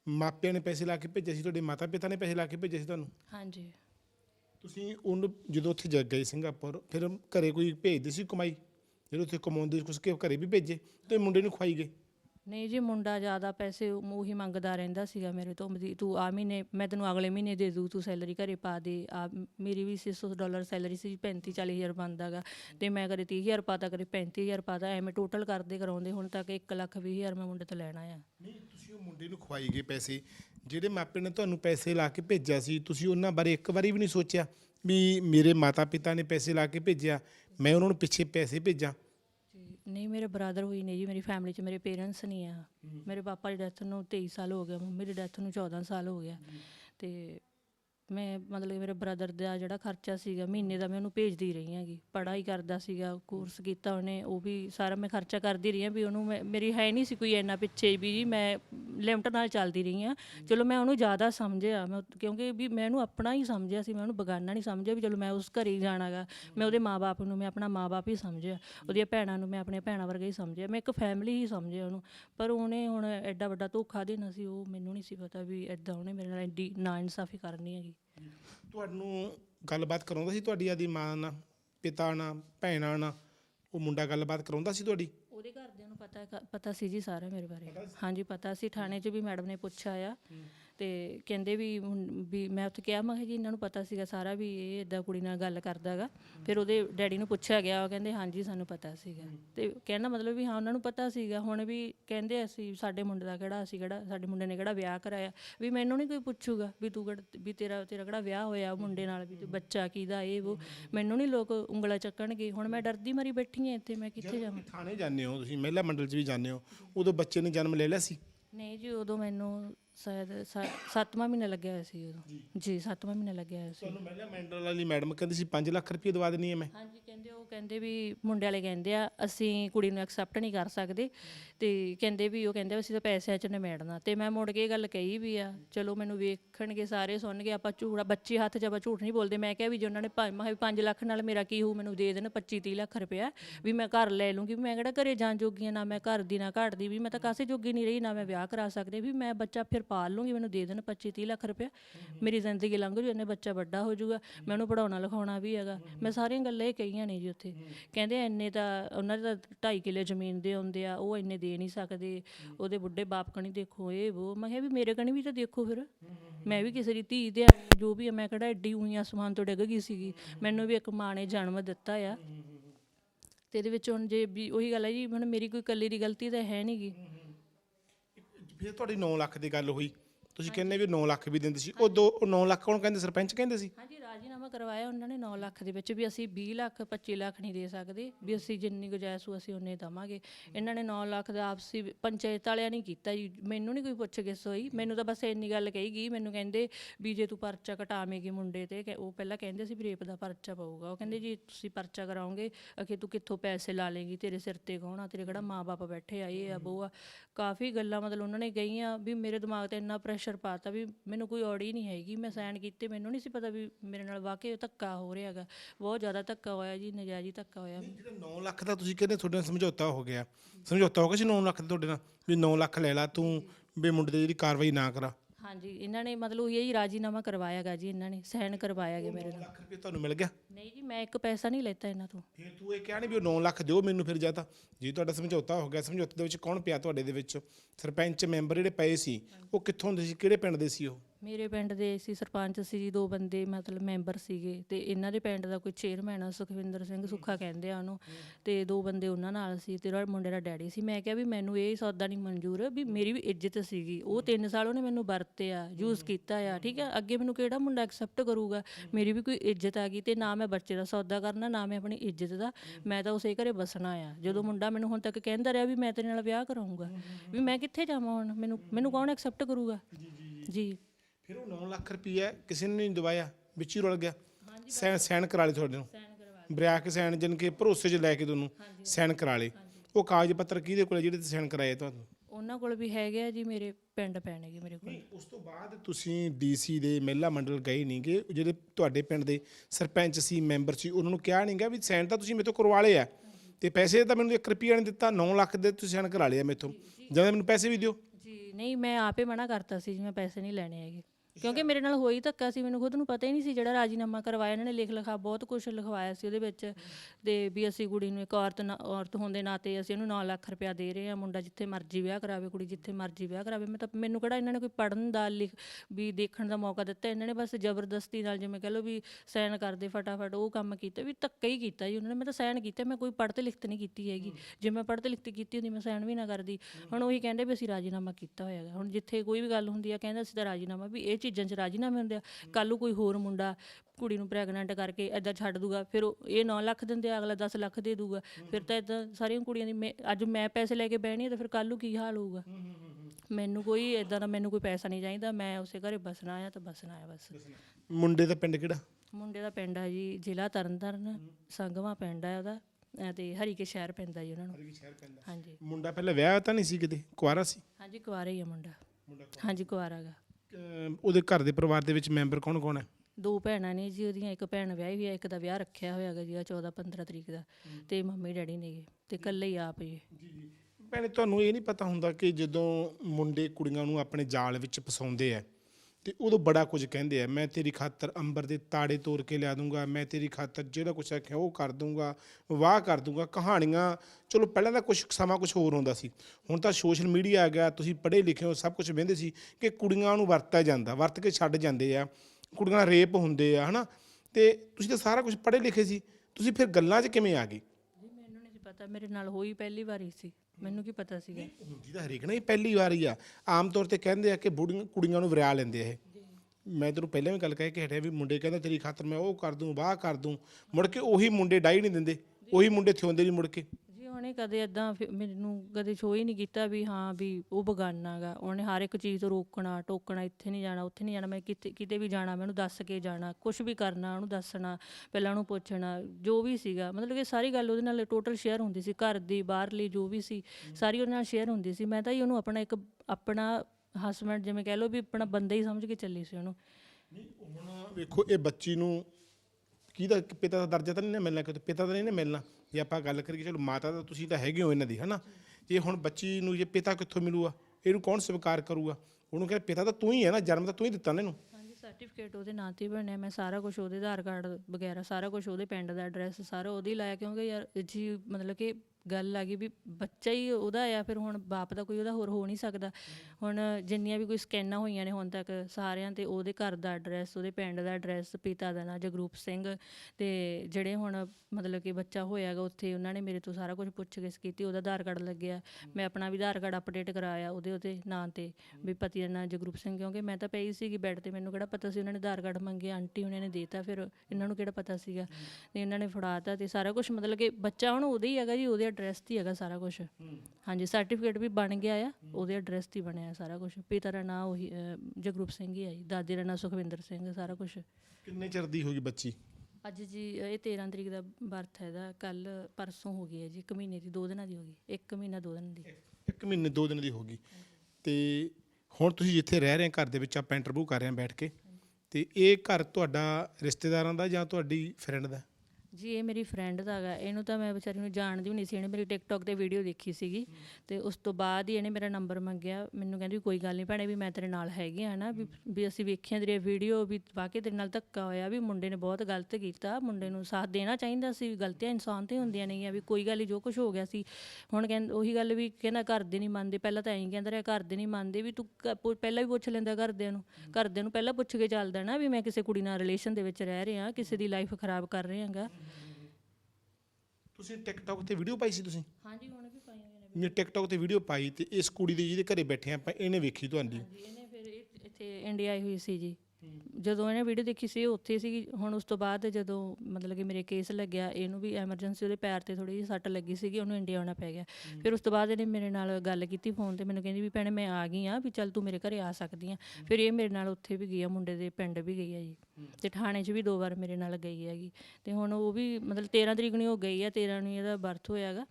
ਮਾਪਿਆਂ ਨੇ ਪੈਸੇ ਲਾ ਕੇ ਭੇਜੇ ਸੀ ਤੁਹਾਡੇ ਮਾਤਾ ਪਿਤਾ ਨੇ ਪੈਸੇ ਲਾ ਕੇ ਭੇਜੇ ਸੀ ਤੁਹਾਨੂੰ? ਹਾਂਜੀ। ਤੁਸੀਂ ਉਹਨੂੰ ਜਦੋਂ ਉੱਥੇ ਜਾ ਗਏ ਸਿੰਗਾਪੁਰ ਫਿਰ ਘਰੇ ਕੋਈ ਭੇਜਦੇ ਸੀ ਕਮਾਈ? ਜਦੋਂ ਉੱਥੇ ਕਮਾਉਂਦੇ ਸੀ ਕੁਛ ਕਿ ਘਰੇ ਵੀ ਭੇਜੇ? ਤੇ ਮੁੰਡੇ ਨੂੰ ਖਵਾਈ ਗਏ? ਨਹੀਂ ਜੀ, ਮੁੰਡਾ ਜ਼ਿਆਦਾ ਪੈਸੇ ਉਹੀ ਮੰਗਦਾ ਰਹਿੰਦਾ ਸੀਗਾ ਮੇਰੇ ਤੋਂ, ਵੀ ਤੂੰ ਆ ਮਹੀਨੇ, ਮੈਂ ਤੈਨੂੰ ਅਗਲੇ ਮਹੀਨੇ ਦੇ ਦੂੰ ਤੂੰ ਸੈਲਰੀ ਘਰੇ ਪਾ ਦੇ ਆ ਮੇਰੀ ਵੀ 600 ਡਾਲਰ ਸੈਲਰੀ ਸੀ 35 40 ਹਜ਼ਾਰ ਬਣਦਾਗਾ ਤੇ ਮੈਂ ਕਦੇ 30 ਹਜ਼ਾਰ ਪਾਤਾ, ਕਦੇ 35 ਹਜ਼ਾਰ ਪਾਤਾ, ਐਵੇਂ ਟੋਟਲ ਕਰਦੇ ਕਰਾਉਂਦੇ, ਹੁਣ ਤੱਕ 1 ਲੱਖ 20 ਹਜ਼ਾਰ ਮੈਂ ਮੁੰਡੇ ਤੋਂ ਲੈਣਾ ਆ। ਨਹੀਂ, ਤੁਸੀਂ ਉਹ ਮੁੰਡੇ ਨੂੰ ਖਵਾਈ ਗਏ ਪੈਸੇ, ਜਿਹੜੇ ਮਾਪੇ ਨੇ ਤੁਹਾਨੂੰ ਪੈਸੇ ਲਾ ਕੇ ਭੇਜਿਆ ਸੀ, ਤੁਸੀਂ ਉਹਨਾਂ ਬਾਰੇ ਇੱਕ ਵਾਰੀ ਵੀ ਨਹੀਂ ਸੋਚਿਆ ਵੀ ਮੇਰੇ ਮਾਤਾ ਪਿਤਾ ਨੇ ਪੈਸੇ ਲਾ ਕੇ ਭੇਜਿਆ, ਮੈਂ ਉਹਨਾਂ ਨੂੰ ਪਿੱਛੇ ਪੈਸੇ ਭੇਜਾਂ। ਨਹੀਂ ਮੇਰੇ ਬ੍ਰਦਰ ਹੋਈ ਨੇ ਜੀ ਮੇਰੀ ਫੈਮਿਲੀ 'ਚ ਮੇਰੇ ਪੇਰੈਂਟਸ ਨਹੀਂ ਆ। ਮੇਰੇ ਪਾਪਾ ਦੀ ਡੈਥ ਨੂੰ 23 ਸਾਲ ਹੋ ਗਿਆ ਮੰਮੀ ਦੀ ਡੈਥ ਨੂੰ 14 ਸਾਲ ਹੋ ਗਿਆ। ਤੇ ਮੈਂ ਮਤਲਬ ਮੇਰੇ ਬ੍ਰਦਰ ਦਾ ਜਿਹੜਾ ਖਰਚਾ ਸੀਗਾ, ਮਹੀਨੇ ਦਾ ਮੈਂ ਉਹਨੂੰ ਭੇਜਦੀ ਰਹੀ ਹਾਂਗੀ। ਪੜ੍ਹਾਈ ਕਰਦਾ ਸੀਗਾ ਕੋਰਸ ਕੀਤਾ ਉਹਨੇ, ਉਹ ਵੀ ਸਾਰਾ ਮੈਂ ਖਰਚਾ ਕਰਦੀ ਰਹੀ ਹਾਂ ਵੀ ਉਹਨੂੰ ਮੈਂ- ਮੇਰੀ ਹੈ ਨਹੀਂ ਸੀ ਕੋਈ ਇੰਨਾ ਪਿੱਛੇ ਵੀ ਜੀ ਮੈਂ ਲਿਮਟ ਨਾਲ ਚੱਲਦੀ ਰਹੀ ਹਾਂ। ਚਲੋ ਮੈਂ ਉਹਨੂੰ ਜ਼ਿਆਦਾ ਸਮਝਿਆ, ਮੈਂ ਉਹ- ਕਿਉਂਕਿ ਵੀ ਮੈਂ ਉਹਨੂੰ ਆਪਣਾ ਹੀ ਸਮਝਿਆ ਸੀ, ਮੈਂ ਉਹਨੂੰ ਬਗਾਨਾ ਨਹੀਂ ਸਮਝਿਆ ਵੀ ਚਲੋ ਮੈਂ ਉਸ ਘਰੇ ਹੀ ਜਾਣਾਗਾ ਮੈਂ ਉਹਦੇ ਮਾਪੇ ਨੂੰ, ਮੈਂ ਆਪਣਾ ਮਾਪੇ ਹੀ ਸਮਝਿਆ, ਉਹਦੀਆਂ ਭੈਣਾਂ ਨੂੰ ਮੈਂ ਆਪਣੀਆਂ ਭੈਣਾਂ ਵਰਗਾ ਹੀ ਸਮਝਿਆ, ਮੈਂ ਇੱਕ ਫੈਮਿਲੀ ਹੀ ਸਮਝਿਆ ਉਹਨੂੰ। ਪਰ ਉਹਨੇ ਹੁਣ ਐਡਾ ਵੱਡਾ ਧੋਖਾ ਦੇਣਾ ਸੀ, ਉਹ ਮੈਨੂੰ ਨਹੀਂ ਸੀ ਪਤਾ ਵੀ ਐਦਾਂ ਉਹਨੇ ਮੇਰੇ ਨਾਲ ਐਡੀ ਨਾ ਇਨਸਾਫੀ ਕਰਨੀ ਹੈਗੀ। ਤੁਹਾਨੂੰ ਗੱਲਬਾਤ ਕਰਾਉਂਦਾ ਸੀ ਤੁਹਾਡੀ ਆਦੀ ਮਾਂ ਨਾਲ, ਪਿਤਾ ਨਾਲ, ਭੈਣਾਂ ਨਾਲ? ਉਹ ਮੁੰਡਾ ਗੱਲਬਾਤ ਕਰਾਉਂਦਾ ਸੀ ਤੁਹਾਡੀ? ਉਹਦੇ ਘਰਦਿਆਂ ਨੂੰ ਪਤਾ ਪਤਾ ਸੀ ਜੀ ਸਾਰਾ ਮੇਰੇ ਬਾਰੇ। ਹਾਂਜੀ, ਪਤਾ ਸੀ। ਥਾਣੇ 'ਚ ਵੀ ਮੈਡਮ ਨੇ ਪੁੱਛਿਆ ਆ। ਤੇ ਕਹਿੰਦੇ ਵੀ ਹੁਣ ਵੀ ਮੈਂ ਉੱਥੇ ਕਿਹਾ ਮੈਂ ਕਿਹਾ ਜੀ ਇਹਨਾਂ ਨੂੰ ਪਤਾ ਸੀਗਾ ਸਾਰਾ ਵੀ ਇਹ ਇਦਾਂ ਕੁੜੀ ਨਾਲ ਗੱਲ ਕਰਦਾਗਾ ਫਿਰ ਉਹਦੇ ਡੈਡੀ ਨੂੰ ਪੁੱਛਿਆ ਗਿਆ ਉਹ ਕਹਿੰਦੇ ਹਾਂਜੀ ਸਾਨੂੰ ਪਤਾ ਸੀਗਾ। ਤੇ ਕਹਿਣਾ ਮਤਲਬ ਵੀ ਹਾਂ ਉਹਨਾਂ ਨੂੰ ਪਤਾ ਸੀਗਾ। ਹੁਣ ਵੀ ਕਹਿੰਦੇ ਅਸੀਂ ਸਾਡੇ ਮੁੰਡੇ ਦਾ ਕਿਹੜਾ ਅਸੀਂ ਕਿਹੜਾ ਸਾਡੇ ਮੁੰਡੇ ਨੇ ਕਿਹੜਾ ਵਿਆਹ ਕਰਾਇਆ। ਵੀ ਮੈਨੂੰ ਨਹੀਂ ਕੋਈ ਪੁੱਛੂਗਾ ਵੀ ਤੂੰ ਕਿਹੜਾ ਵੀ ਤੇਰਾ ਤੇਰਾ ਕਿਹੜਾ ਵਿਆਹ ਹੋਇਆ ਉਹ ਮੁੰਡੇ ਨਾਲ ਵੀ ਤੂੰ ਬੱਚਾ ਕਿਹਦਾ ਇਹ ਉਹ। ਮੈਨੂੰ ਨਹੀਂ ਲੋਕ ਉਂਗਲਾਂ ਚੱਕਣਗੇ। ਹੁਣ ਮੈਂ ਡਰਦੀ ਮਰੀ ਬੈਠੀ ਹਾਂ ਇੱਥੇ ਮੈਂ ਕਿੱਥੇ ਜਾਵਾਂ? ਥਾਣੇ ਜਾਂਦੇ ਹੋ ਤੁਸੀਂ ਮਹਿਲਾ ਮੰਡਲ 'ਚ ਵੀ ਜਾਂਦੇ ਹੋ ਉਦੋਂ ਬੱਚੇ ਨੇ ਜਨਮ ਲੈ ਲਿਆ ਸੀ? ਨਹੀਂ ਜੀ ਉਦੋਂ ਮੈਨੂੰ ਸ਼ਾਇਦ ਸੱਤ- ਸੱਤਵਾਂ ਮਹੀਨਾ ਲੱਗਿਆ ਹੋਇਆ ਸੀ ਉਦੋਂ। ਜੀ। ਸੱਤਵਾਂ ਮਹੀਨਾ ਲੱਗਿਆ ਹੋਇਆ ਸੀ। ਤੁਹਾਨੂੰ ਮਹਿਲਾ ਮੰਡਲ ਵਾਲੀ ਮੈਡਮ ਕਹਿੰਦੀ ਸੀ 5 ਲੱਖ ਰੁਪਏ ਦਵਾ ਦੇਣੀ ਹੈ ਮੈਂ। ਹਾਂਜੀ ਕਹਿੰਦੇ ਉਹ ਕਹਿੰਦੇ ਵੀ ਮੁੰਡੇ ਵਾਲੇ ਕਹਿੰਦੇ ਆ ਅਸੀਂ ਕੁੜੀ ਨੂੰ ਐਕਸੈਪਟ ਨਹੀਂ ਕਰ ਸਕਦੇ। ਤੇ ਕਹਿੰਦੇ ਵੀ ਉਹ ਕਹਿੰਦੇ ਅਸੀਂ ਤਾਂ ਪੈਸਿਆਂ 'ਚ ਨਿਮੇੜਨਾ। ਤੇ ਮੈਂ ਮੁੜ ਕੇ ਇਹ ਗੱਲ ਕਹੀ ਵੀ ਆ ਚਲੋ ਮੈਨੂੰ ਵੇਖਣਗੇ ਸਾਰੇ ਸੁਣਨਗੇ ਆਪਾਂ ਝੂਠ ਬੱਚੇ ਹੱਥ 'ਚ ਆਪਾਂ ਝੂਠ ਨਹੀਂ ਬੋਲਦੇ। ਮੈਂ ਕਿਹਾ ਵੀ ਜੇ ਉਹਨਾਂ ਨੇ 5 ਲੱਖ ਨਾਲ ਮੇਰਾ ਕੀ ਹੋਊ ਮੈਨੂੰ ਦੇ ਦੇਣ 25 30 ਲੱਖ ਰੁਪਇਆ ਵੀ ਮੈਂ ਘਰ ਲੈ ਲੂੰਗੀ। ਵੀ ਮੈਂ ਕਿਹੜਾ ਘਰੇ ਜਾਣ ਜੋਗੀ ਆ ਨਾ ਮੈਂ ਘਰ ਦੀ ਨਾ ਘਾਟ ਦੀ। ਵੀ ਮੈਂ ਤਾਂ ਕਾਸੇ ਜੋਗੀ ਨਹੀਂ ਰਹੀ ਨਾ ਮੈਂ ਵਿਆਹ ਕਰਾ ਸਕਦੀ। ਵੀ ਮੈਂ ਬੱਚਾ ਫਿਰ ਪਾਲ ਲੂੰਗੀ ਮੈਨੂੰ ਦੇ ਦੇਣ 25 30 ਲੱਖ ਰੁਪਇਆ। ਮੇਰੀ ਜ਼ਿੰਦਗੀ ਲੰਘ ਜੂ ਇਹਨੇ ਬੱਚਾ ਵੱਡਾ ਹੋ ਜਾਊਗਾ ਮੈਂ ਉਹਨੂੰ ਪੜਾਉਣਾ ਲਿਖਾਉਣਾ ਵੀ ਹੈਗਾ। ਮੈਂ ਸਾਰੀਆਂ ਗੱਲਾਂ ਇਹ ਕਹੀਆਂ ਨੇ ਜੀ ਉੱਥੇ। ਕਹਿੰਦੇ ਇੰਨੇ ਤਾਂ ਉਹਨਾਂ ਦੇ ਤਾਂ 2.5 ਕਿੱਲੇ ਜ਼ਮੀਨ ਦੇ ਹੁੰਦੇ ਆ ਉਹ ਇੰਨੇ ਦੇ ਨਹੀਂ ਸਕਦੇ। ਉਹਦੇ ਬੁੱਢੇ ਬਾਪ ਕਣੀ ਦੇਖੋ ਇਹ ਉਹ ਮੈਂ ਕਿਹਾ ਵੀ ਮੇਰੇ ਕਣੀ ਵੀ ਤਾਂ ਦੇਖੋ ਫਿਰ। ਮੈਂ ਵੀ ਕਿਸੇ ਦੀ ਧੀ ਦੇ ਜੋ ਵੀ ਆ, ਮੈਂ ਕਿਹੜਾ ਐਡੀ ਉਹੀ ਅਸਮਾਨ ਤੋਂ ਡਿੱਗ ਗਈ ਸੀਗੀ। ਮੈਨੂੰ ਵੀ ਇੱਕ ਮਾਂ ਨੇ ਜਨਮ ਦਿੱਤਾ ਆ। ਤੇ ਇਹਦੇ ਵਿੱਚ ਹੁਣ ਜੇ ਵੀ ਉਹੀ ਗੱਲ ਹੈ ਜੀ ਹੁਣ ਮੇਰੀ ਕੋਈ ਇਕੱਲੀ ਦੀ ਗਲਤੀ ਤਾਂ ਹੈ ਨਹੀਂਗੀ ਫਿਰ ਤੁਹਾਡੀ 9 ਲੱਖ ਦੀ ਗੱਲ ਹੋਈ ਤੁਸੀਂ ਕਹਿੰਦੇ ਵੀ 9 ਲੱਖ ਵੀ ਦਿੰਦੇ ਸੀ ਉਹ ਦੋ 9 ਲੱਖ ਕੌਣ ਕਹਿੰਦੇ? ਸਰਪੰਚ ਕਹਿੰਦੇ ਸੀ? ਹਾਂਜੀ ਰਾਜੀਨਾਮਾ ਕਰਵਾਇਆ ਉਹਨਾਂ ਨੇ 9 ਲੱਖ ਦੇ ਵਿੱਚ ਵੀ ਅਸੀਂ 20 ਲੱਖ 25 ਲੱਖ ਨਹੀਂ ਦੇ ਸਕਦੇ, ਵੀ ਅਸੀਂ ਜਿੰਨੀ ਗੁਜਾਇਸ਼ ਹੋ ਅਸੀਂ ਉਨੇ ਦਵਾਂਗੇ। ਇਹਨਾਂ ਨੇ 9 ਲੱਖ ਦਾ ਆਪਸੀ ਪੰਚਾਇਤ ਵਾਲਿਆਂ ਨਹੀਂ ਕੀਤਾ ਜੀ। ਮੈਨੂੰ ਨਹੀਂ ਕੋਈ ਪੁੱਛ ਗਿੱਸ ਹੋਈ। ਮੈਨੂੰ ਤਾਂ ਬਸ ਇੰਨੀ ਗੱਲ ਕਹੀ ਗਈ, ਮੈਨੂੰ ਕਹਿੰਦੇ ਵੀ ਜੇ ਤੂੰ ਪਰਚਾ ਘਟਾਵੇਂਗੀ ਮੁੰਡੇ ਤੇ ਉਹ ਪਹਿਲਾਂ ਕਹਿੰਦੇ ਸੀ ਵੀ ਰੇਪ ਦਾ ਪਰਚਾ ਪਊਗਾ। ਉਹ ਕਹਿੰਦੇ ਜੀ ਤੁਸੀਂ ਪਰਚਾ ਕਰਾਓਗੇ, ਅਖੇ ਤੂੰ ਕਿੱਥੋਂ ਪੈਸੇ ਲਾ ਲੇਗੀ ਤੇਰੇ ਸਿਰ ਤੇ ਕੌਣ ਆ? ਤੇਰੇ ਕਿਹੜਾ ਮਾਪੇ ਬੈਠੇ ਆ, ਇਹ ਆ, ਉਹ ਆ। ਕਾਫੀ ਗੱਲਾਂ ਮਤਲਬ ਉਹਨਾਂ ਨੇ ਗਈਆਂ ਵੀ ਮੇਰੇ ਦਿਮਾਗ ਤੇ ਇੰਨਾ ਪ੍ਰੈਸ਼ਰ ਪਾਤਾ ਵੀ ਮੈਨੂੰ ਕੋਈ ਔੜੀ ਨਹੀਂ ਹੈਗੀ। ਮੈਂ ਸਾਈਨ ਕੀਤੇ, ਮੈਨੂੰ ਨਹੀਂ ਸੀ ਪਤਾ ਵੀ ਮੇਰੇ ਨਾਲ ਵਾਕਈ ਧੱਕਾ ਹੋ ਰਿਹਾ ਹੈਗਾ। ਬਹੁਤ ਜ਼ਿਆਦਾ ਧੱਕਾ ਹੋਇਆ ਜੀ ਨਜਾਇਜ਼ ਹੀ ਧੱਕਾ ਹੋਇਆ। ਜਿਹੜਾ 9 ਲੱਖ ਦਾ ਤੁਸੀਂ ਕਹਿੰਦੇ ਤੁਹਾਡੇ ਨਾਲ ਸਮਝੌਤਾ ਹੋ ਗਿਆ। ਸਮਝੌਤਾ ਹੋ ਗਿਆ ਸੀ 9 ਲੱਖ ਦਾ ਤੁਹਾਡੇ ਨਾਲ? ਵੀ 9 ਲੱਖ ਲੈ ਲਾ ਤੂੰ ਵੀ ਮੁੰਡੇ ਤੇ ਜਿਹੜੀ ਕਾਰਵਾਈ ਨਾ ਕਰਾ। ਹਾਂਜੀ ਇਹਨਾਂ ਨੇ ਮਤਲਬ ਇਹ ਹੀ ਰਾਜੀਨਾਮਾ ਕਰਵਾਇਆ ਗਾ ਜੀ ਇਹਨਾਂ ਨੇ ਸਾਈਨ ਕਰਵਾਇਆ ਗਿਆ ਮੇਰੇ 9 ਨਾਲ। ਲੱਖ ਰੁਪਏ ਤੁਹਾਨੂੰ ਮਿਲ ਗਿਆ? ਨਹੀਂ ਜੀ ਮੈਂ ਇੱਕ ਪੈਸਾ ਨਹੀਂ ਲੈਤਾ ਇਹਨਾਂ ਤੋਂ। ਫਿਰ ਤੂੰ ਇਹ ਕਿਹਾ ਨਹੀਂ ਵੀ ਉਹ 9 ਲੱਖ ਦਿਓ ਮੈਨੂੰ ਫਿਰ ਜਾਂ ਤਾਂ। ਜੇ ਤੁਹਾਡਾ ਸਮਝੌਤਾ ਹੋ ਗਿਆ ਸਮਝੌਤੇ ਦੇ ਵਿੱਚ ਕੌਣ ਪਿਆ ਤੁਹਾਡੇ ਦੇ ਵਿੱਚ? ਸਰਪੰਚ ਮੈਂਬਰ ਜਿਹੜੇ ਪਏ ਸੀ ਉਹ ਕਿੱਥੋਂ ਦੇ ਸੀ ਕਿਹੜੇ ਪਿੰਡ ਦੇ ਸੀ ਉਹ? ਮੇਰੇ ਪਿੰਡ ਦੇ ਸੀ ਸਰਪੰਚ ਸੀ ਜੀ ਦੋ ਬੰਦੇ ਮਤਲਬ ਮੈਂਬਰ ਸੀਗੇ ਤੇ ਇਹਨਾਂ ਦੇ ਪਿੰਡ ਦਾ ਕੋਈ ਚੇਅਰਮੈਨ ਆ ਸੁਖਵਿੰਦਰ ਸਿੰਘ ਸੁੱਖਾ ਕਹਿੰਦੇ ਆ ਉਹਨੂੰ ਤੇ ਦੋ ਬੰਦੇ ਉਹਨਾਂ ਨਾਲ ਸੀ ਤੇ ਉਹਦਾ ਮੁੰਡੇ ਦਾ ਡੈਡੀ ਸੀ। ਮੈਂ ਕਿਹਾ ਵੀ ਮੈਨੂੰ ਇਹ ਸੌਦਾ ਨਹੀਂ ਮਨਜ਼ੂਰ ਵੀ ਮੇਰੀ ਵੀ ਇੱਜ਼ਤ ਸੀਗੀ। ਉਹ 3 ਸਾਲ ਉਹਨੇ ਮੈਨੂੰ ਵਰਤਿਆ ਯੂਜ਼ ਕੀਤਾ ਆ ਠੀਕ ਆ? ਅੱਗੇ ਮੈਨੂੰ ਕਿਹੜਾ ਮੁੰਡਾ ਐਕਸੈਪਟ ਕਰੂਗਾ? ਮੇਰੀ ਵੀ ਕੋਈ ਇੱਜ਼ਤ ਆ ਗਈ ਤੇ ਨਾ ਮੈਂ ਬੱਚੇ ਦਾ ਸੌਦਾ ਕਰਨਾ ਨਾ ਮੈਂ ਆਪਣੀ ਇੱਜ਼ਤ ਦਾ। ਮੈਂ ਤਾਂ ਉਸੇ ਘਰੇ ਬਸਣਾ ਆ। ਜਦੋਂ ਮੁੰਡਾ ਮੈਨੂੰ ਹੁਣ ਤੱਕ ਕਹਿੰਦਾ ਰਿਹਾ ਵੀ ਮੈਂ ਤੇਰੇ ਨਾਲ ਵਿਆਹ ਕਰਾਉਂਗਾ ਵੀ ਮੈਂ ਕਿੱਥੇ ਜਾਵਾਂ ਹੁਣ? ਮੈਨੂੰ ਮੈਨੂੰ ਕੌਣ ਐਕਸੈਪਟ ਕਰੂਗਾ? ਜੀ। ਫਿਰ ਉਹ 9 ਲੱਖ ਰੁਪਏ ਕਿਸੇ ਨੇ ਨਹੀਂ ਦਵਾਇਆ ਵਿੱਚ ਹੀ ਰੁਲ ਗਿਆ। ਸੈਨ ਸੈਨ ਕਰਾ ਲਏ ਤੁਹਾਡੇ ਨੂੰ। ਬਰਿਆ ਕੇ ਸੈਨ ਜਨ ਕੇ ਭਰੋਸੇ 'ਚ ਲੈ ਕੇ ਤੁਹਾਨੂੰ ਸੈਨ ਕਰਾ ਲਏ। ਉਹ ਕਾਗਜ਼ ਪੱਤਰ ਕਿਹਦੇ ਕੋਲ ਜਿਹੜੇ ਤੇ ਸੈਨ ਕਰਾਏ ਤੁਹਾਨੂੰ? ਉਹਨਾਂ ਕੋਲ ਵੀ ਹੈਗੇ ਆ ਜੀ ਮੇਰੇ ਪਿੰਡ ਪੈਣਗੇ ਮੇਰੇ ਕੋਲ। ਉਸ ਤੋਂ ਬਾਅਦ ਤੁਸੀਂ ਡੀਸੀ ਦੇ ਮਹਿਲਾ ਮੰਡਲ ਗਏ ਨਹੀਂਗੇ ਜਿਹੜੇ ਤੁਹਾਡੇ ਪਿੰਡ ਦੇ ਸਰਪੰਚ ਸੀ ਮੈਂਬਰ ਸੀ ਉਹਨਾਂ ਨੂੰ ਕਿਹਾ ਨਹੀਂਗਾ ਵੀ ਸੈਨ ਤਾਂ ਤੁਸੀਂ ਮੇਰੇ ਤੋਂ ਕਰਵਾ ਲਏ ਆ। ਤੇ ਪੈਸੇ ਤਾਂ ਮੈਨੂੰ 1 ਰੁਪਿਆ ਨਹੀਂ ਦਿੱਤਾ 9 ਲੱਖ ਦੇ ਤੁਸੀਂ ਸੈਨ ਕਰਾ ਲਿਆ ਮੇਥੋਂ। ਜਦੋਂ ਮੈਨੂੰ ਪੈਸੇ ਵੀ ਦਿਓ। ਜੀ ਨਹੀਂ ਮੈਂ ਆਪੇ ਮਨਾ ਕਰਤਾ ਸੀ ਜੀ ਮੈਂ ਪੈਸੇ ਨਹੀਂ ਲੈਣੇ ਹੈਗੇ। ਕਿਉਂਕਿ ਮੇਰੇ ਨਾਲ ਹੋਈ ਧੱਕਾ ਸੀ, ਮੈਨੂੰ ਖੁਦ ਨੂੰ ਪਤਾ ਹੀ ਨਹੀਂ ਸੀ ਜਿਹੜਾ ਰਾਜੀਨਾਮਾ ਕਰਵਾਇਆ, ਇਹਨਾਂ ਨੇ ਲਿਖ ਲਿਖਾ, ਬਹੁਤ ਕੁਝ ਲਿਖਵਾਇਆ ਸੀ ਉਹਦੇ ਵਿੱਚ ਤੇ ਵੀ ਅਸੀਂ ਕੁੜੀ ਨੂੰ ਇੱਕ ਔਰਤ ਨਾ- ਔਰਤ ਹੋਣ ਦੇ ਨਾਤੇ ਅਸੀਂ ਉਹਨੂੰ 9 ਲੱਖ ਰੁਪਇਆ ਦੇ ਰਹੇ ਹਾਂ, ਮੁੰਡਾ ਜਿੱਥੇ ਮਰਜ਼ੀ ਵਿਆਹ ਕਰਾਵੇ, ਕੁੜੀ ਜਿੱਥੇ ਮਰਜ਼ੀ ਵਿਆਹ ਕਰਾਵੇ, ਮੈਂ ਤਾਂ, ਮੈਨੂੰ ਕਿਹੜਾ ਇਹਨਾਂ ਨੇ ਕੋਈ ਪੜਨ ਦਾ, ਲਿਖ, ਵੀ ਦੇਖਣ ਦਾ ਮੌਕਾ ਦਿੱਤਾ, ਇਹਨਾਂ ਨੇ ਬਸ ਜ਼ਬਰਦਸਤੀ ਨਾਲ ਜਿਵੇਂ ਕਹ ਲਓ ਵੀ ਸਾਈਨ ਕਰਦੇ ਫਟਾਫਟ, ਉਹ ਕੰਮ ਕੀਤਾ, ਵੀ ਧੱਕਾ ਹੀ ਕੀਤਾ ਜੀ, ਉਹਨਾਂ ਨੇ ਮੈਂ ਤਾਂ ਸਾਈਨ ਕੀਤਾ, ਮੈਂ ਕੋਈ ਪੜ੍ਹਤ ਲਿਖਤ ਨਹੀਂ ਕੀਤੀ ਹੈਗੀ, ਜੇ ਮੈਂ ਪੜ੍ਹਤ ਤੇ ਲਿਖਤ ਕੀਤੀ ਹੁੰਦੀ, ਮੈਂ ਸਾਈਨ ਵੀ ਨਾ ਕਰਦੀ, ਹੁਣ ਉਹੀ ਕਹਿੰਦੇ ਵੀ ਅਸੀਂ ਰਾਜੀਨਾਮਾ ਕੀਤਾ ਹੋਇਆ ਹੈਗਾ, ਹੁਣ ਜਿੱਥੇ ਕੋਈ ਵੀ ਗੱਲ ਹੁੰਦੀ ਆ, ਕਹਿੰਦਾ ਅਸੀਂ ਤਾਂ ਰਾਜੀਨਾਮਾ, ਵੀ ਇਹ ਚੀਜ਼ਾਂ 'ਚ ਰਾਜੀਨਾਮੇ ਹੁੰਦੇ ਆ। ਕੱਲ ਨੂੰ ਕੋਈ ਹੋਰ ਮੁੰਡਾ ਕੁੜੀ ਨੂੰ ਪ੍ਰੈਗਨੈਂਟ ਕਰਕੇ ਐਦਾਂ ਛੱਡ ਦੂਗਾ ਫਿਰ ਉਹ- ਇਹ 9 ਲੱਖ ਦਿੰਦੇ ਆ ਅਗਲਾ 10 ਲੱਖ ਦੇ ਦੂਗਾ। ਫਿਰ ਤਾਂ ਇਦਾਂ ਸਾਰੀਆਂ ਕੁੜੀਆਂ ਦੀ ਮੈਂ- ਅੱਜ ਮੈਂ ਪੈਸੇ ਲੈ ਕੇ ਬਹਿਣੀ ਆ ਤਾਂ ਫਿਰ ਕੱਲ ਨੂੰ ਕੀ ਹਾਲ ਹੋਊਗਾ? ਮੈਨੂੰ ਕੋਈ ਇਦਾਂ ਦਾ ਮੈਨੂੰ ਕੋਈ ਪੈਸਾ ਨਹੀਂ ਚਾਹੀਦਾ ਮੈਂ ਉਸੇ ਘਰੇ ਬਸਣਾ ਆ ਤਾਂ ਬਸਣਾ ਆ ਬਸ। ਮੁੰਡੇ ਦਾ ਪਿੰਡ ਕਿਹੜਾ? ਮੁੰਡੇ ਦਾ ਪਿੰਡ ਆ ਜੀ ਜ਼ਿਲ੍ਹਾ ਤਰਨਤਾਰਨ ਸੰਗਵਾ ਪਿੰਡ ਆ ਉਹਦਾ ਅਹ ਤੇ ਹਰੀਕੇ ਸ਼ਹਿਰ ਪੈਂਦਾ ਜੀ ਉਹਨਾਂ ਨੂੰ। ਹਾਂਜੀ। ਮੁੰਡਾ ਪਹਿਲਾਂ ਵਿਆਹ ਤਾਂ ਨਹੀਂ ਸੀ ਕਿਤੇ ਕੁਆਰਾ ਸੀ? ਹਾਂਜੀ ਕੁਆਰਾ ਹੀ ਆ ਮੁੰਡਾ। ਹਾਂਜੀ ਕੁਆਰਾ ਗਾ। ਉਹਦੇ ਘਰ ਦੇ ਪਰਿਵਾਰ ਦੇ ਵਿੱਚ ਮੈਂਬਰ ਕੌਣ ਕੌਣ ਹੈ? ਦੋ ਭੈਣਾਂ ਨੇ ਜੀ ਉਹਦੀਆਂ ਇੱਕ ਭੈਣ ਵਿਆਹੀ ਹੋਈ ਆ ਇੱਕ ਦਾ ਵਿਆਹ ਰੱਖਿਆ ਹੋਇਆ ਗਾ ਜੀ 14 15 ਤਰੀਕ ਦਾ ਤੇ ਮੰਮੀ ਡੈਡੀ ਨੇਗੇ ਤੇ ਇਕੱਲੇ ਹੀ ਆਪ ਜੀ। ਭੈਣੇ ਤੁਹਾਨੂੰ ਇਹ ਨਹੀਂ ਪਤਾ ਹੁੰਦਾ ਕਿ ਜਦੋਂ ਮੁੰਡੇ ਕੁੜੀਆਂ ਨੂੰ ਆਪਣੇ ਜਾਲ ਵਿੱਚ ਫਸਾਉਂਦੇ ਆ ਤੇ ਉਦੋਂ ਬੜਾ ਕੁਝ ਕਹਿੰਦੇ ਆ, ਮੈਂ ਤੇਰੀ ਖਾਤਰ ਅੰਬਰ ਦੇ ਤਾੜੇ ਤੋੜ ਕੇ ਲਿਆ ਦੂੰਗਾ, ਮੈਂ ਤੇਰੀ ਖਾਤਰ ਜਿਹੜਾ ਕੁਛ ਆਖਿਆ ਉਹ ਕਰ ਦੂੰਗਾ, ਵਾਹ ਕਰ ਦੂੰਗਾ। ਕਹਾਣੀਆਂ, ਚਲੋ ਪਹਿਲਾਂ ਤਾਂ ਕੁਝ ਸਮਾਂ ਕੁਝ ਹੋਰ ਹੁੰਦਾ ਸੀ। ਹੁਣ ਤਾਂ ਸੋਸ਼ਲ ਮੀਡੀਆ ਆ ਗਿਆ, ਤੁਸੀਂ ਪੜ੍ਹੇ ਲਿਖੇ ਹੋ, ਸਭ ਕੁਝ ਵਹਿੰਦੇ ਸੀ ਕਿ ਕੁੜੀਆਂ ਨੂੰ ਵਰਤਿਆ ਜਾਂਦਾ, ਵਰਤ ਕੇ ਛੱਡ ਜਾਂਦੇ ਆ। ਕੁੜੀਆਂ ਨਾਲ ਰੇਪ ਹੁੰਦੇ ਆ, ਹਨਾ? ਤੇ ਤੁਸੀਂ ਤਾਂ ਸਾਰਾ ਕੁਝ ਪੜ੍ਹੇ ਲਿਖੇ ਸੀ। ਤੁਸੀਂ ਫਿਰ ਗੱਲਾਂ 'ਚ ਕਿਵੇਂ ਆ ਗਏ? ਜੀ, ਮੈਨੂੰ ਨਹੀਂ ਸੀ ਪਤਾ, ਮੇਰੇ ਨਾਲ ਹੋਈ ਪਹਿਲੀ ਵਾਰੀ ਸੀ। ਮੈਨੂੰ ਕੀ ਪਤਾ ਸੀਗਾ? ਹੁੰਦੀ ਤਾਂ ਹਰੇਕ ਨਾਲ ਹੀ ਪਹਿਲੀ ਵਾਰ ਹੀ ਆ। ਆਮ ਤੌਰ ਤੇ ਕਹਿੰਦੇ ਆ ਕਿ ਬੁੜੀਆਂ ਕੁੜੀਆਂ ਨੂੰ ਵਿਰਿਆ ਲੈਂਦੇ ਇਹ। ਮੈਂ ਤੈਨੂੰ ਪਹਿਲਾਂ ਵੀ ਗੱਲ ਕਹਿ ਕੇ ਹਟਿਆ ਵੀ ਮੁੰਡੇ ਕਹਿੰਦੇ ਤੇਰੀ ਖਾਤਰ ਮੈਂ ਉਹ ਕਰ ਦੂੰ ਵਾਹ ਕਰ ਦੂੰ। ਮੁੜ ਕੇ ਉਹੀ ਮੁੰਡੇ ਡਾਈ ਨਹੀਂ ਦਿੰਦੇ ਉਹੀ ਮੁੰਡੇ ਥਿਉਂਦੇ ਨਹੀਂ ਮੁੜ ਕੇ। ਉਹਨੇ ਕਦੇ ਇਦਾਂ ਮੈਨੂੰ ਕਦੇ ਸ਼ੋਅ ਹੀ ਨਹੀਂ ਕੀਤਾ ਵੀ ਹਾਂ ਵੀ ਉਹ ਬਗਾਨਾ ਗਾ। ਉਹਨੇ ਹਰ ਇੱਕ ਚੀਜ਼ ਤੋਂ ਰੋਕਣਾ ਟੋਕਣਾ ਇੱਥੇ ਨਹੀਂ ਜਾਣਾ ਉੱਥੇ ਨਹੀਂ ਜਾਣਾ ਮੈਂ ਕਿਤੇ ਕਿਤੇ ਵੀ ਜਾਣਾ ਮੈਨੂੰ ਦੱਸ ਕੇ ਜਾਣਾ ਕੁਝ ਵੀ ਕਰਨਾ ਉਹਨੂੰ ਦੱਸਣਾ ਪਹਿਲਾਂ ਉਹਨੂੰ ਪੁੱਛਣਾ ਜੋ ਵੀ ਸੀਗਾ। ਮਤਲਬ ਕਿ ਸਾਰੀ ਗੱਲ ਉਹਦੇ ਨਾਲ ਟੋਟਲ ਸ਼ੇਅਰ ਹੁੰਦੀ ਸੀ ਘਰ ਦੀ ਬਾਹਰਲੀ ਜੋ ਵੀ ਸੀ ਸਾਰੀ ਉਹਦੇ ਨਾਲ ਸ਼ੇਅਰ ਹੁੰਦੀ ਸੀ। ਮੈਂ ਤਾਂ ਹੀ ਉਹਨੂੰ ਆਪਣਾ ਇੱਕ ਆਪਣਾ ਹਸਬੈਂਡ ਜਿਵੇਂ ਕਹਿ ਲਓ ਵੀ ਆਪਣਾ ਬੰਦਾ ਹੀ ਸਮਝ ਕੇ ਚੱਲੀ ਸੀ ਉਹਨੂੰ। ਹੁਣ ਵੇਖੋ ਇਹ ਬੱਚੀ ਨੂੰ ਕਿਹਦਾ ਪਿਤਾ ਦਾ ਦਰਜਾ ਤਾਂ ਨਹੀਂ ਨਾ ਮਿਲਣਾ ਕਿ ਪਿਤਾ ਦਾ ਨਹੀਂ ਨਾ ਮਿਲਣਾ। ਜੇ ਆਪਾਂ ਗੱਲ ਕਰੀਏ, ਚਲੋ ਮਾਤਾ ਤਾਂ ਤੁਸੀਂ ਤਾਂ ਹੈਗੇ ਹੋ ਇਹਨਾਂ ਦੀ, ਹਨਾ? ਜੇ ਹੁਣ ਬੱਚੀ ਨੂੰ ਜੇ ਪਿਤਾ ਕਿੱਥੋਂ ਮਿਲੂਗਾ? ਇਹਨੂੰ ਕੌਣ ਸਵੀਕਾਰ ਕਰੂਗਾ? ਉਹਨੂੰ ਕਹਿੰਦਾ ਪਿਤਾ ਤਾਂ ਤੂੰ ਹੀ ਹੈ ਨਾ, ਜਨਮ ਤਾਂ ਤੂੰ ਹੀ ਦਿੱਤਾ ਨਾ ਇਹਨੂੰ। ਹਾਂਜੀ ਸਰਟੀਫਿਕੇਟ ਉਹਦੇ ਨਾਂ ਤੇ ਹੀ ਬਣਿਆ। ਮੈਂ ਸਾਰਾ ਕੁਝ ਉਹਦੇ ਆਧਾਰ ਕਾਰਡ ਵਗੈਰਾ, ਸਾਰਾ ਕੁਝ ਉਹਦੇ ਪਿੰਡ ਦਾ ਐਡਰੈਸ ਸਾਰਾ ਉਹਦੇ ਹੀ ਲਾਇਆ ਕਿਉਂਕਿ ਯਾਰ ਜੀ ਮਤਲਬ ਕਿ ਗੱਲ ਆ ਗਈ ਵੀ ਬੱਚਾ ਹੀ ਉਹਦਾ ਆ, ਫਿਰ ਹੁਣ ਬਾਪ ਦਾ ਕੋਈ ਉਹਦਾ ਹੋਰ ਹੋ ਨਹੀਂ ਸਕਦਾ। ਹੁਣ ਜਿੰਨੀਆਂ ਵੀ ਕੋਈ ਸਕੈਨਾਂ ਹੋਈਆਂ ਨੇ ਹੁਣ ਤੱਕ ਸਾਰਿਆਂ ਤੇ ਉਹਦੇ ਘਰ ਦਾ ਐਡਰੈਸ ਉਹਦੇ ਪਿੰਡ ਦਾ ਐਡਰੈਸ ਪਿਤਾ ਦਾ ਨਾਂ ਜਗਰੂਪ ਸਿੰਘ ਤੇ ਜਿਹੜੇ ਹੁਣ ਮਤਲਬ ਕਿ ਬੱਚਾ ਹੋਇਆਗਾ ਉੱਥੇ ਉਹਨਾਂ ਨੇ ਮੇਰੇ ਤੋਂ ਸਾਰਾ ਕੁਝ ਪੁੱਛ-ਗਿੱਛ ਕੀਤੀ, ਉਹਦਾ ਆਧਾਰ ਕਾਰਡ ਲੱਗਿਆ। ਮੈਂ ਆਪਣਾ ਵੀ ਆਧਾਰ ਕਾਰਡ ਅਪਡੇਟ ਕਰਾਇਆ ਉਹਦੇ ਉਹਦੇ ਨਾਂ ਤੇ ਵੀ ਪਤੀ ਦਾ ਨਾਂ ਜਗਰੂਪ ਸਿੰਘ, ਕਿਉਂਕਿ ਮੈਂ ਤਾਂ ਪਈ ਸੀਗੀ ਬੈੱਡ ਤੇ, ਮੈਨੂੰ ਕਿਹੜਾ ਪਤਾ ਸੀ ਉਹਨਾਂ ਨੇ ਆਧਾਰ ਕਾਰਡ ਮੰਗੇ, ਆਂਟੀ ਉਹਨਾਂ ਨੇ ਦੇਤਾ, ਫਿਰ ਇਹਨਾਂ ਨੂੰ ਕਿਹੜਾ ਪਤਾ ਸੀਗਾ। ਤੇ ਇਹਨਾਂ ਨੇ ਫੜਾਤਾ ਤੇ ਸਾਰਾ ਕੁਝ ਮਤਲਬ ਕਿ ਬੱਚਾ ਹੁਣ ਉਹਦੇ ਹੀ ਹੈਗਾ ਜੀ, ਉਹਦੇ ਐਡਰੈਸ ਤੇ ਹੀ ਹੈਗਾ ਸਾਰਾ ਕੁਝ ਹਾਂਜੀ ਸਰਟੀਫਿਕੇਟ ਵੀ ਬਣ ਗਿਆ ਆ ਉਹਦੇ ਐਡਰੈਸ ਤੇ ਹੀ ਬਣਿਆ ਸਾਰਾ ਕੁਝ ਪਿਤਾ ਦਾ ਨਾਂ ਉਹੀ ਅਹ, ਜਗਰੂਪ ਸਿੰਘ ਹੀ ਹੈ ਜੀ ਦਾਦੇ ਦਾ ਨਾਂ ਸੁਖਵਿੰਦਰ ਸਿੰਘ ਸਾਰਾ ਕੁਝ ਕਿੰਨੇ ਚਿਰ ਦੀ ਹੋਗੀ ਬੱਚੀ? ਅੱਜ ਜੀ ਇਹ 13 ਤਰੀਕ ਦਾ ਬਰਥ ਹੈ ਦਾ ਕੱਲ ਪਰਸੋਂ ਹੋ ਗਈ ਹੈ ਜੀ ਇੱਕ ਮਹੀਨੇ ਦੀ ਦੋ ਦਿਨਾਂ ਦੀ ਹੋ ਗਈ। ਇੱਕ ਮਹੀਨਾ ਦੋ ਦਿਨ ਦੀ। ਇੱਕ ਮਹੀਨੇ ਦੋ ਦਿਨ ਦੀ ਹੋਗੀ ਤੇ ਹੁਣ ਤੁਸੀਂ ਜਿੱਥੇ ਰਹਿ ਰਹੇ ਹੋ ਘਰ ਦੇ ਵਿੱਚ ਆਪਾਂ ਇੰਟਰਵਿਊ ਕਰ ਰਹੇ ਹਾਂ ਬੈਠ ਕੇ। ਤੇ ਇਹ ਘਰ ਤੁਹਾਡਾ ਰਿਸ਼ਤੇਦਾਰਾਂ ਦਾ ਜਾਂ ਤੁਹਾਡੀ ਫਰੈਂਡ ਦਾ? ਜੀ, ਇਹ ਮੇਰੀ ਫਰੈਂਡ ਦਾ ਹੈਗਾ ਇਹਨੂੰ ਤਾਂ ਮੈਂ ਵਿਚਾਰੀ ਨੂੰ ਜਾਣਦੀ ਵੀ ਨਹੀਂ ਸੀ। ਇਹਨੇ ਮੇਰੀ ਟਿਕਟੌਕ ਤੇ ਵੀਡੀਓ ਦੇਖੀ ਸੀਗੀ। ਤੇ ਉਸ ਤੋਂ ਬਾਅਦ ਹੀ ਇਹਨੇ ਮੇਰਾ ਨੰਬਰ ਮੰਗਿਆ। ਮੈਨੂੰ ਕਹਿੰਦੀ ਵੀ ਕੋਈ ਗੱਲ ਨਹੀਂ ਭੈਣੇ ਵੀ ਮੈਂ ਤੇਰੇ ਨਾਲ ਹੈਗੀ ਆ ਨਾ ਵੀ ਵੀ ਅਸੀਂ ਵੇਖੀਆਂ ਤੇਰੀ ਵੀਡੀਓ ਵੀ ਵਾਕਈ ਤੇਰੇ ਨਾਲ ਧੱਕਾ ਹੋਇਆ, ਵੀ ਮੁੰਡੇ ਨੇ ਬਹੁਤ ਗਲਤ ਕੀਤਾ। ਮੁੰਡੇ ਨੂੰ ਸਾਥ ਦੇਣਾ ਚਾਹੀਦਾ ਸੀ, ਵੀ ਗਲਤੀਆਂ ਇਨਸਾਨ ਤੇ ਹੁੰਦੀਆਂ ਨਹੀਂ ਆ ਵੀ ਕੋਈ ਗੱਲ ਨਹੀਂ, ਜੋ ਕੁਝ ਹੋ ਗਿਆ ਸੀ। ਹੁਣ ਕਹਿੰਦੇ ਉਹੀ ਗੱਲ ਵੀ ਕਹਿੰਦਾ ਘਰ ਦੇ ਨਹੀਂ ਮੰਨਦੇ। ਪਹਿਲਾਂ ਤਾਂ ਐਂ ਕਹਿੰਦਾ ਰਿਹਾ, ਘਰ ਦੇ ਨਹੀਂ ਮੰਨਦੇ ਵੀ ਤੂੰ ਕ- ਪੁ- ਪਹਿਲਾਂ ਵੀ ਪੁੱਛ ਲੈਂਦਾ ਘਰਦਿਆਂ ਨੂੰ। ਘਰਦਿਆਂ ਨੂੰ ਪਹਿਲਾਂ ਪੁੱਛ ਕੇ ਚੱਲਦਾ ਨਾ ਵੀ ਮੈਂ ਕਿਸੇ ਕੁੜੀ ਨਾਲ ਰਿਲੇਸ਼ਨ ਦੇ ਵਿੱਚ ਰਹਿ ਰਿਹਾ, ਕਿਸੇ ਦੀ ਲਾਈਫ ਖਰਾਬ ਕਰ ਰਿਹਾਗਾ ਤੁਸੀਂ ਟਿਕਟੌਕ ਤੇ ਵੀਡੀਓ ਪਾਈ ਸੀ ਤੁਸੀਂ? ਹਾਂਜੀ ਹੁਣ ਵੀ ਪਾਈਆਂ ਹੋਈਆਂ ਨੇ ਮੈਂ ਟਿਕਟੌਕ ਤੇ ਵੀਡੀਓ ਪਾਈ ਤੇ ਇਸ ਕੁੜੀ ਦੇ ਜਿਹਦੇ ਘਰੇ ਬੈਠੇ ਆਪਾਂ ਇਹਨੇ ਵੇਖੀ ਤੁਹਾਡੀ? ਜੀ ਇਹਨੇ ਫਿਰ ਇਹ- ਇੱਥੇ ਇੰਡੀਆ ਆਈ ਹੋਈ ਸੀ ਜੀ। ਜਦੋਂ ਇਹਨੇ ਵੀਡੀਓ ਦੇਖੀ ਸੀ ਉੱਥੇ ਸੀ ਹੁਣ ਉਸ ਤੋਂ ਬਾਅਦ ਜਦੋਂ ਮਤਲਬ ਕਿ ਮੇਰੇ ਕੇਸ ਲੱਗਿਆ ਇਹਨੂੰ ਵੀ ਐਮਰਜੈਂਸੀ ਉਹਦੇ ਪੈਰ ਤੇ ਥੋੜੀ ਜਿਹੀ ਸੱਟ ਲੱਗੀ ਸੀਗੀ ਉਹਨੂੰ ਇੰਡੀਆ ਆਉਣਾ ਪੈ ਗਿਆ। ਫਿਰ ਉਸ ਤੋਂ ਬਾਅਦ ਇਹਨੇ ਮੇਰੇ ਨਾਲ ਗੱਲ ਕੀਤੀ ਫੋਨ ਤੇ ਮੈਨੂੰ ਕਹਿੰਦੀ ਵੀ ਭੈਣੇ ਮੈਂ ਆ ਗਈ ਆ ਵੀ ਚੱਲ ਤੂੰ ਮੇਰੇ ਘਰੇ ਆ ਸਕਦੀ ਆ ਫਿਰ ਇਹ ਮੇਰੇ ਨਾਲ ਉੱਥੇ ਵੀ ਗਈ ਆ ਮੁੰਡੇ ਦੇ ਪਿੰਡ ਵੀ ਗਈ ਆ ਜੀ। ਤੇ ਥਾਣੇ 'ਚ ਵੀ ਦੋ ਵਾਰ ਮੇਰੇ ਨਾਲ ਗਈ ਹੈਗੀ। ਤੇ ਹੁਣ ਉਹ ਵੀ ਮਤਲਬ 13 ਤਰੀਕ ਨੂੰ ਉਹ ਗਈ ਆ 13 ਨੂੰ ਇਹਦਾ ਬਰਥ ਹੋਇਆਗਾ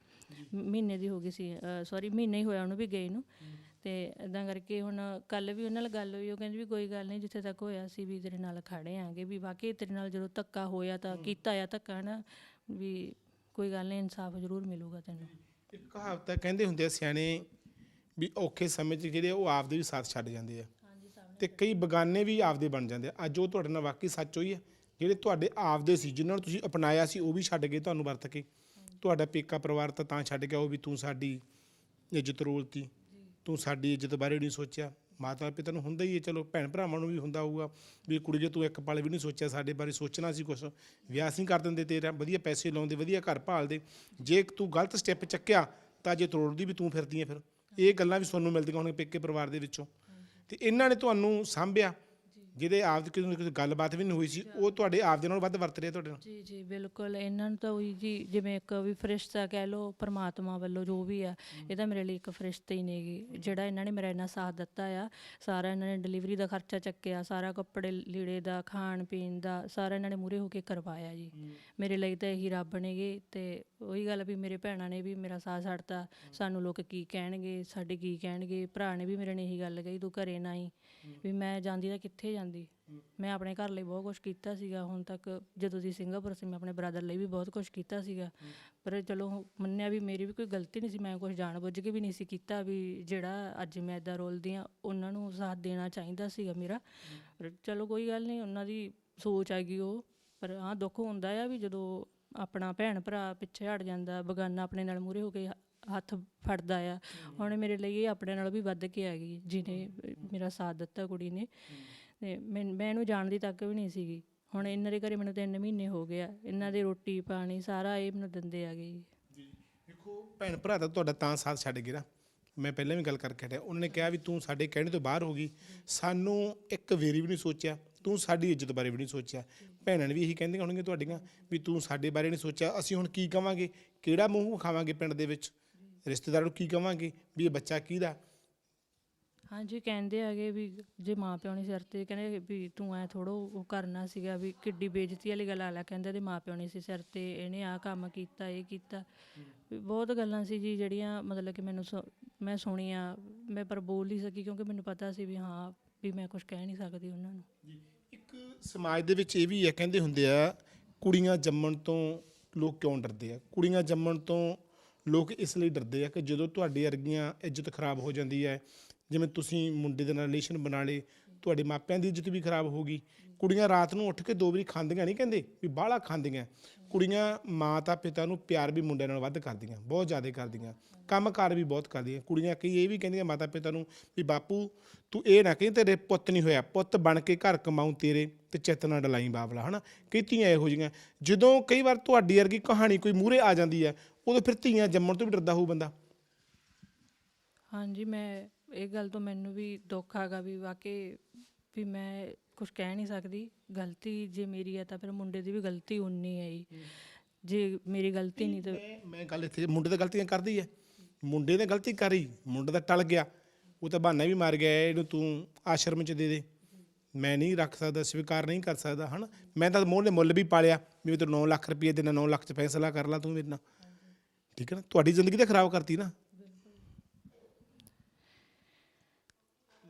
ਮਹੀਨੇ ਦੀ ਹੋ ਗਈ ਸੀ ਸੌਰੀ ਮਹੀਨੇ ਹੀ ਹੋਇਆ ਉਹਨੂੰ ਵੀ ਗਈ ਨੂੰ। ਤੇ ਇਦਾਂ ਕਰਕੇ ਹੁਣ ਕੱਲ ਵੀ ਉਹਨਾਂ ਨਾਲ ਗੱਲ ਹੋਈ ਉਹ ਕਹਿੰਦੀ ਵੀ ਕੋਈ ਗੱਲ ਨਹੀਂ ਜਿੱਥੇ ਤੱਕ ਹੋਇਆ ਸੀ ਵੀ ਤੇਰੇ ਨਾਲ ਖੜੇ ਆਂਗੇ ਵੀ ਵਾਕਈ ਤੇਰੇ ਨਾਲ ਜਦੋਂ ਧੱਕਾ ਹੋਇਆ ਤਾਂ ਕੀਤਾ ਆ ਧੱਕਾ ਨਾ ਵੀ ਕੋਈ ਗੱਲ ਨਹੀਂ ਇਨਸਾਫ ਜ਼ਰੂਰ ਮਿਲੂਗਾ ਤੈਨੂੰ। ਇੱਕ ਕਹਾਵਤ ਹੈ ਕਹਿੰਦੇ ਹੁੰਦੇ ਆ ਸਿਆਣੇ ਵੀ ਔਖੇ ਸਮੇਂ 'ਚ ਜਿਹੜੇ ਉਹ ਆਪਦੇ ਵੀ ਸਾਥ ਛੱਡ ਜਾਂਦੇ ਆ। ਤੇ ਕਈ ਬਗਾਨੇ ਵੀ ਆਪਦੇ ਬਣ ਜਾਂਦੇ ਆ। ਅੱਜ ਉਹ ਤੁਹਾਡੇ ਨਾਲ ਵਾਕਈ ਸੱਚ ਹੋਈ ਹੈ ਜਿਹੜੇ ਤੁਹਾਡੇ ਆਪਦੇ ਸੀ ਜਿਨ੍ਹਾਂ ਨੂੰ ਤੁਸੀਂ ਅਪਣਾਇਆ ਸੀ ਉਹ ਵੀ ਛੱਡ ਗਏ ਤੁਹਾਨੂੰ ਵਰਤ ਕੇ। ਤੁਹਾਡਾ ਪੇਕਾ ਪਰਿਵਾਰ ਤਾਂ ਤਾਂ ਛੱਡ ਗਿਆ ਉਹ ਵੀ ਤੂੰ ਸਾਡੀ ਇੱਜ਼ਤ ਰੋਲਤੀ। ਤੂੰ ਸਾਡੀ ਇੱਜ਼ਤ ਬਾਰੇ ਨਹੀਂ ਸੋਚਿਆ। ਮਾਤਾ ਪਿਤਾ ਨੂੰ ਹੁੰਦਾ ਹੀ ਹੈ, ਚਲੋ ਭੈਣ ਭਰਾਵਾਂ ਨੂੰ ਵੀ ਹੁੰਦਾ ਹੋਊਗਾ ਵੀ ਕੁੜੀ ਜੇ ਤੂੰ ਇੱਕ ਪਲ ਵੀ ਨਹੀਂ ਸੋਚਿਆ ਸਾਡੇ ਬਾਰੇ, ਸੋਚਣਾ ਸੀ ਕੁਛ। ਵਿਆਹ ਸੀ ਕਰ ਦਿੰਦੇ ਤੇਰਾ, ਵਧੀਆ ਪੈਸੇ ਲਾਉਂਦੇ, ਵਧੀਆ ਘਰ ਭਾਲਦੇ। ਜੇ ਤੂੰ ਗਲਤ ਸਟੈਪ ਚੱਕਿਆ, ਤਾਂ ਜੇ ਤੋੜਦੀ ਵੀ ਤੂੰ ਫਿਰਦੀ ਹੈ ਫਿਰ। ਇਹ ਗੱਲਾਂ ਵੀ ਤੁਹਾਨੂੰ ਮਿਲਦੀਆਂ ਹੁਣ ਪੇਕੇ ਪਰਿਵਾਰ ਦੇ ਵਿੱਚੋਂ। ਤੇ ਇਹਨਾਂ ਨੇ ਤੁਹਾਨੂੰ ਸਾਂਭਿਆ। ਜਿਹਦੇ ਆਪ ਦੀ ਕਿਸੇ ਨੂੰ ਕਿਸੇ ਗੱਲਬਾਤ ਵੀ ਨਹੀਂ ਹੋਈ ਸੀ ਉਹ ਤੁਹਾਡੇ ਆਪ ਦੇ ਨਾਲ ਵੱਧ ਵਰਤ ਰਿਹਾ ਤੁਹਾਡੇ ਨਾਲ? ਜੀ ਜੀ ਬਿਲਕੁਲ। ਇਹਨਾਂ ਨੂੰ ਤਾਂ ਉਹੀ ਜੀ ਜਿਵੇਂ ਇੱਕ ਵੀ ਫਰਿਸ਼ਤਾ ਕਹਿ ਲਓ ਪਰਮਾਤਮਾ ਵੱਲੋਂ ਜੋ ਵੀ ਆ ਇਹ ਤਾਂ ਮੇਰੇ ਲਈ ਇੱਕ ਫਰਿਸ਼ਤਾ ਹੀ ਨੇਗੀ ਜਿਹੜਾ ਇਹਨਾਂ ਨੇ ਮੇਰਾ ਇੰਨਾ ਸਾਥ ਦਿੱਤਾ ਆ ਸਾਰਾ ਇਹਨਾਂ ਨੇ ਡਿਲੀਵਰੀ ਦਾ ਖਰਚਾ ਚੱਕਿਆ ਸਾਰਾ ਕੱਪੜੇ ਲੀੜੇ ਦਾ ਖਾਣ ਪੀਣ ਦਾ ਸਾਰਾ ਇਹਨਾਂ ਨੇ ਮੂਰੇ ਹੋ ਕੇ ਕਰਵਾਇਆ ਜੀ। ਮੇਰੇ ਲਈ ਤਾਂ ਇਹੀ ਰੱਬ ਨੇਗੇ ਤੇ ਉਹੀ ਗੱਲ ਵੀ ਮੇਰੇ ਭੈਣਾਂ ਨੇ ਵੀ ਮੇਰਾ ਸਾਥ ਛੱਡਤਾ। ਸਾਨੂੰ ਲੋਕ ਕੀ ਕਹਿਣਗੇ ਸਾਡੇ ਕੀ ਕਹਿਣਗੇ ਭਰਾ ਨੇ ਵੀ ਮੇਰੇ ਨੇ ਇਹੀ ਗੱਲ ਕਹੀ ਤੂੰ ਘਰੇ ਨਾ ਆਈ। ਵੀ ਮੈਂ ਜਾਂਦੀ ਤਾਂ ਕਿੱਥੇ ਜਾਂਦੀ ਮੈਂ ਆਪਣੇ ਘਰ ਲਈ ਬਹੁਤ ਕੁਝ ਕੀਤਾ ਸੀਗਾ। ਹੁਣ ਤੱਕ ਜਦੋਂ ਦੀ ਸਿੰਗਾਪੁਰ ਸੀ ਮੈਂ ਆਪਣੇ ਬ੍ਰਦਰ ਲਈ ਵੀ ਬਹੁਤ ਕੁਝ ਕੀਤਾ ਸੀਗਾ। ਪਰ ਚਲੋ ਮੰਨਿਆ ਵੀ ਮੇਰੀ ਵੀ ਕੋਈ ਗਲਤੀ ਨਹੀਂ ਸੀ ਮੈਂ ਕੁਝ ਜਾਣ ਬੁੱਝ ਕੇ ਵੀ ਨਹੀਂ ਸੀ ਕੀਤਾ ਵੀ ਜਿਹੜਾ ਅੱਜ ਮੈਂ ਇਦਾਂ ਰੋਲਦੀ ਆ ਉਹਨਾਂ ਨੂੰ ਸਾਥ ਦੇਣਾ ਚਾਹੀਦਾ ਸੀਗਾ ਮੇਰਾ। ਪਰ ਚਲੋ ਕੋਈ ਗੱਲ ਨਹੀਂ ਉਹਨਾਂ ਦੀ ਸੋਚ ਆ ਗਈ ਉਹ। ਪਰ ਹਾਂ ਦੁੱਖ ਹੁੰਦਾ ਆ ਵੀ ਜਦੋਂ ਆਪਣਾ ਭੈਣ ਭਰਾ ਪਿੱਛੇ ਹਟ ਜਾਂਦਾ ਬਗਾਨਾ ਆਪਣੇ ਨਾਲ ਮੂਰੇ ਹੋ ਕੇ ਹੱਥ ਫੜਦਾ ਆ। ਹੁਣ ਮੇਰੇ ਲਈ ਇਹ ਆਪਣੇ ਨਾਲ ਵੀ ਵੱਧ ਕੇ ਆ ਗਈ ਜਿਹਨੇ ਮੇਰਾ ਸਾਥ ਦਿੱਤਾ ਕੁੜੀ ਨੇ। ਤੇ ਮੈਂ ਮੈਂ ਇਹਨੂੰ ਜਾਣਦੀ ਤੱਕ ਵੀ ਨਹੀਂ ਸੀਗੀ। ਹੁਣ ਇਹਨਾਂ ਦੇ ਘਰੇ ਮੈਨੂੰ 3 ਮਹੀਨੇ ਹੋ ਗਏ ਆ। ਇਹਨਾਂ ਦੇ ਰੋਟੀ, ਪਾਣੀ, ਸਾਰਾ ਇਹ ਮੈਨੂੰ ਦਿੰਦੇ ਆ ਗਏ। ਜੀ, ਦੇਖੋ, ਭੈਣ ਭਰਾ ਤਾਂ ਤੁਹਾਡਾ ਤਾਂ ਸਾਥ ਛੱਡ ਗਿਆ ਨਾ। ਮੈਂ ਪਹਿਲਾਂ ਵੀ ਗੱਲ ਕਰਕੇ ਹਟਿਆ। ਉਹਨਾਂ ਨੇ ਕਿਹਾ ਵੀ ਤੂੰ ਸਾਡੇ ਕਹਿਣੇ ਤੋਂ ਬਾਹਰ ਹੋ ਗਈ। ਸਾਨੂੰ ਇੱਕ ਵੇਰੀ ਵੀ ਨਹੀਂ ਸੋਚਿਆ। ਤੂੰ ਸਾਡੀ ਇੱਜ਼ਤ ਬਾਰੇ ਵੀ ਨਹੀਂ ਸੋਚਿਆ। ਭੈਣਾਂ ਨੇ ਵੀ ਇਹੀ ਕਹਿੰਦੀਆਂ ਹੋਣਗੀਆਂ ਤੁਹਾਡੀਆਂ ਵੀ ਤੂੰ ਸਾਡੇ ਬਾਰੇ ਨਹੀਂ ਸੋਚਿਆ। ਅਸੀਂ ਹੁਣ ਕੀ ਕਵਾਂਗੇ? ਕਿਹੜਾ ਮੂੰਹ ਖਾਵਾਂਗੇ ਪਿੰਡ ਦੇ ਵਿੱਚ? ਰਿਸ਼ਤੇਦਾਰਾਂ ਨੂੰ ਕੀ ਕਵਾਂਗੇ? ਵੀ ਇਹ ਬੱਚਾ ਕਿਹਦਾ? ਹਾਂਜੀ, ਕਹਿੰਦੇ ਹੈਗੇ ਵੀ ਜੇ ਮਾਂ ਪਿਓ ਨਹੀਂ ਸਿਰ ਤੇ, ਕਹਿੰਦੇ ਵੀ ਤੂੰ ਐ ਥੋੜੋ ਉਹ ਕਰਨਾ ਸੀਗਾ ਵੀ ਕਿੱਡੀ ਬੇਇੱਜ਼ਤੀ ਵਾਲੀ ਗੱਲ ਆ, ਲੈ ਕਹਿੰਦੇ ਤੇ ਮਾਂ ਪਿਓ ਨਹੀਂ ਸੀ ਸਿਰ ਤੇ, ਇਹਨੇ ਆ ਕੰਮ ਕੀਤਾ, ਇਹ ਕੀਤਾ। ਵੀ ਬਹੁਤ ਗੱਲਾਂ ਸੀ ਜੀ ਜਿਹੜੀਆਂ ਮਤਲਬ ਕਿ ਮੈਨੂੰ ਸੁ- ਮੈਂ ਸੁਣੀਆਂ, ਮੈਂ ਪਰ ਬੋਲ ਨਹੀਂ ਸਕੀ ਕਿਉਂਕਿ ਮੈਨੂੰ ਪਤਾ ਸੀ ਵੀ ਹਾਂ, ਵੀ ਮੈਂ ਕੁਝ ਕਹਿ ਨਹੀਂ ਸਕਦੀ ਉਹਨਾਂ ਨੂੰ। ਇੱਕ ਸਮਾਜ ਦੇ ਵਿੱਚ ਇਹ ਵੀ ਹੈ, ਕਹਿੰਦੇ ਹੁੰਦੇ ਆ, ਕੁੜੀਆਂ ਜੰਮਣ ਤੋਂ ਲੋਕ ਕਿਉਂ ਡਰਦੇ ਆ? ਕੁੜੀਆਂ ਜੰਮਣ ਤੋਂ ਲੋਕ ਇਸ ਲਈ ਡਰਦੇ ਆ ਕਿ ਜਦੋਂ ਤੁਹਾਡੀ ਵਰਗੀਆਂ ਇੱਜ਼ਤ ਖਰਾਬ ਹੋ ਜਾਂਦੀ ਹੈ ਜਿਵੇਂ ਤੁਸੀਂ ਮੁੰਡੇ ਦੇ ਨਾਲ ਰਿਲੇਸ਼ਨ ਬਣਾ ਲਏ, ਤੁਹਾਡੇ ਮਾਪਿਆਂ ਦੀ ਇੱਜ਼ਤ ਵੀ ਖਰਾਬ ਹੋ ਗਈ। ਕੁੜੀਆਂ ਰਾਤ ਨੂੰ ਉੱਠ ਕੇ ਦੋ ਵਾਰੀ ਖਾਂਦੀਆਂ ਨਹੀਂ ਕਹਿੰਦੇ ਵੀ ਬਾਹਲਾ ਖਾਂਦੀਆਂ। ਕੁੜੀਆਂ ਮਾਤਾ ਪਿਤਾ ਨੂੰ ਪਿਆਰ ਵੀ ਮੁੰਡਿਆਂ ਨਾਲ ਵੱਧ ਕਰਦੀਆਂ, ਬਹੁਤ ਜ਼ਿਆਦਾ ਕਰਦੀਆਂ। ਕੰਮਕਾਰ ਵੀ ਬਹੁਤ ਕਰਦੀਆਂ। ਕੁੜੀਆਂ ਕਈ ਇਹ ਵੀ ਕਹਿੰਦੀਆਂ ਮਾਤਾ ਪਿਤਾ ਨੂੰ ਵੀ ਬਾਪੂ, ਤੂੰ ਇਹ ਨਾ ਕਹੀਂ ਤੇਰੇ ਪੁੱਤ ਨਹੀਂ ਹੋਇਆ, ਪੁੱਤ ਬਣ ਕੇ ਘਰ ਕਮਾਉਂ ਤੇਰੇ ਤੇ ਚੇਤਨਾ ਨਾ ਡਲਾਈ ਬਾਬਲਾ, ਹਨਾ? ਕਈ ਧੀਆਂ ਇਹੋ ਜਿਹੀਆਂ, ਜਦੋਂ ਕਈ ਵਾਰ ਤੁਹਾਡੀ ਵਰਗੀ ਕਹਾਣੀ ਕੋਈ ਮੂਹਰੇ ਆ ਜਾਂਦੀ ਹੈ, ਉਦੋਂ ਫਿਰ ਧੀਆਂ ਜੰਮਣ ਤੋਂ ਵੀ ਡਰਦਾ ਹੋਊ ਬੰਦਾ। ਹਾਂਜੀ, ਮੈਂ ਇਹ ਗੱਲ ਤੋਂ ਮੈਨੂੰ ਵੀ ਦੁੱਖ ਆਗਾ ਵੀ ਵਾਕਈ ਵੀ ਮੈਂ ਕੁਝ ਕਹਿ ਨਹੀਂ ਸਕਦੀ। ਗਲਤੀ ਜੇ ਮੇਰੀ ਹੈ ਤਾਂ ਫਿਰ ਮੁੰਡੇ ਦੀ ਵੀ ਗਲਤੀ ਉਨੀ ਹੈ ਜੀ। ਜੇ ਮੇਰੀ ਗਲਤੀ ਨਹੀਂ ਤਾਂ ਮੈਂ ਮੈਂ ਗੱਲ ਇੱਥੇ ਮੁੰਡੇ ਤਾਂ ਗਲਤੀਆਂ ਕਰਦੀ ਹੈ। ਮੁੰਡੇ ਨੇ ਗਲਤੀ ਕਰੀ ਮੁੰਡਾ ਤਾਂ ਟਲ ਗਿਆ। ਉਹ ਤਾਂ ਬਹਾਨਾ ਵੀ ਮਾਰ ਗਿਆ ਇਹਨੂੰ ਤੂੰ ਆਸ਼ਰਮ ਚ ਦੇ ਦੇ। ਮੈਂ ਨਹੀਂ ਰੱਖ ਸਕਦਾ ਸਵੀਕਾਰ ਨਹੀਂ ਕਰ ਸਕਦਾ ਹਨਾ? ਮੈਂ ਤਾਂ ਮੋਹ ਨੇ ਮੁੱਲ ਵੀ ਪਾਲਿਆ ਵੀ ਮੈਂ ਤੈਨੂੰ 9 ਲੱਖ ਰੁਪਏ ਦੇਣਾ 9 ਲੱਖ ਚ ਫੈਸਲਾ ਕਰ ਲਾ ਤੂੰ ਮੇਰੇ ਨਾਲ। ਠੀਕ ਹੈ ਨਾ? ਤੁਹਾਡੀ ਜ਼ਿੰਦਗੀ ਤਾਂ ਖਰਾਬ ਕਰਤੀ ਨਾ।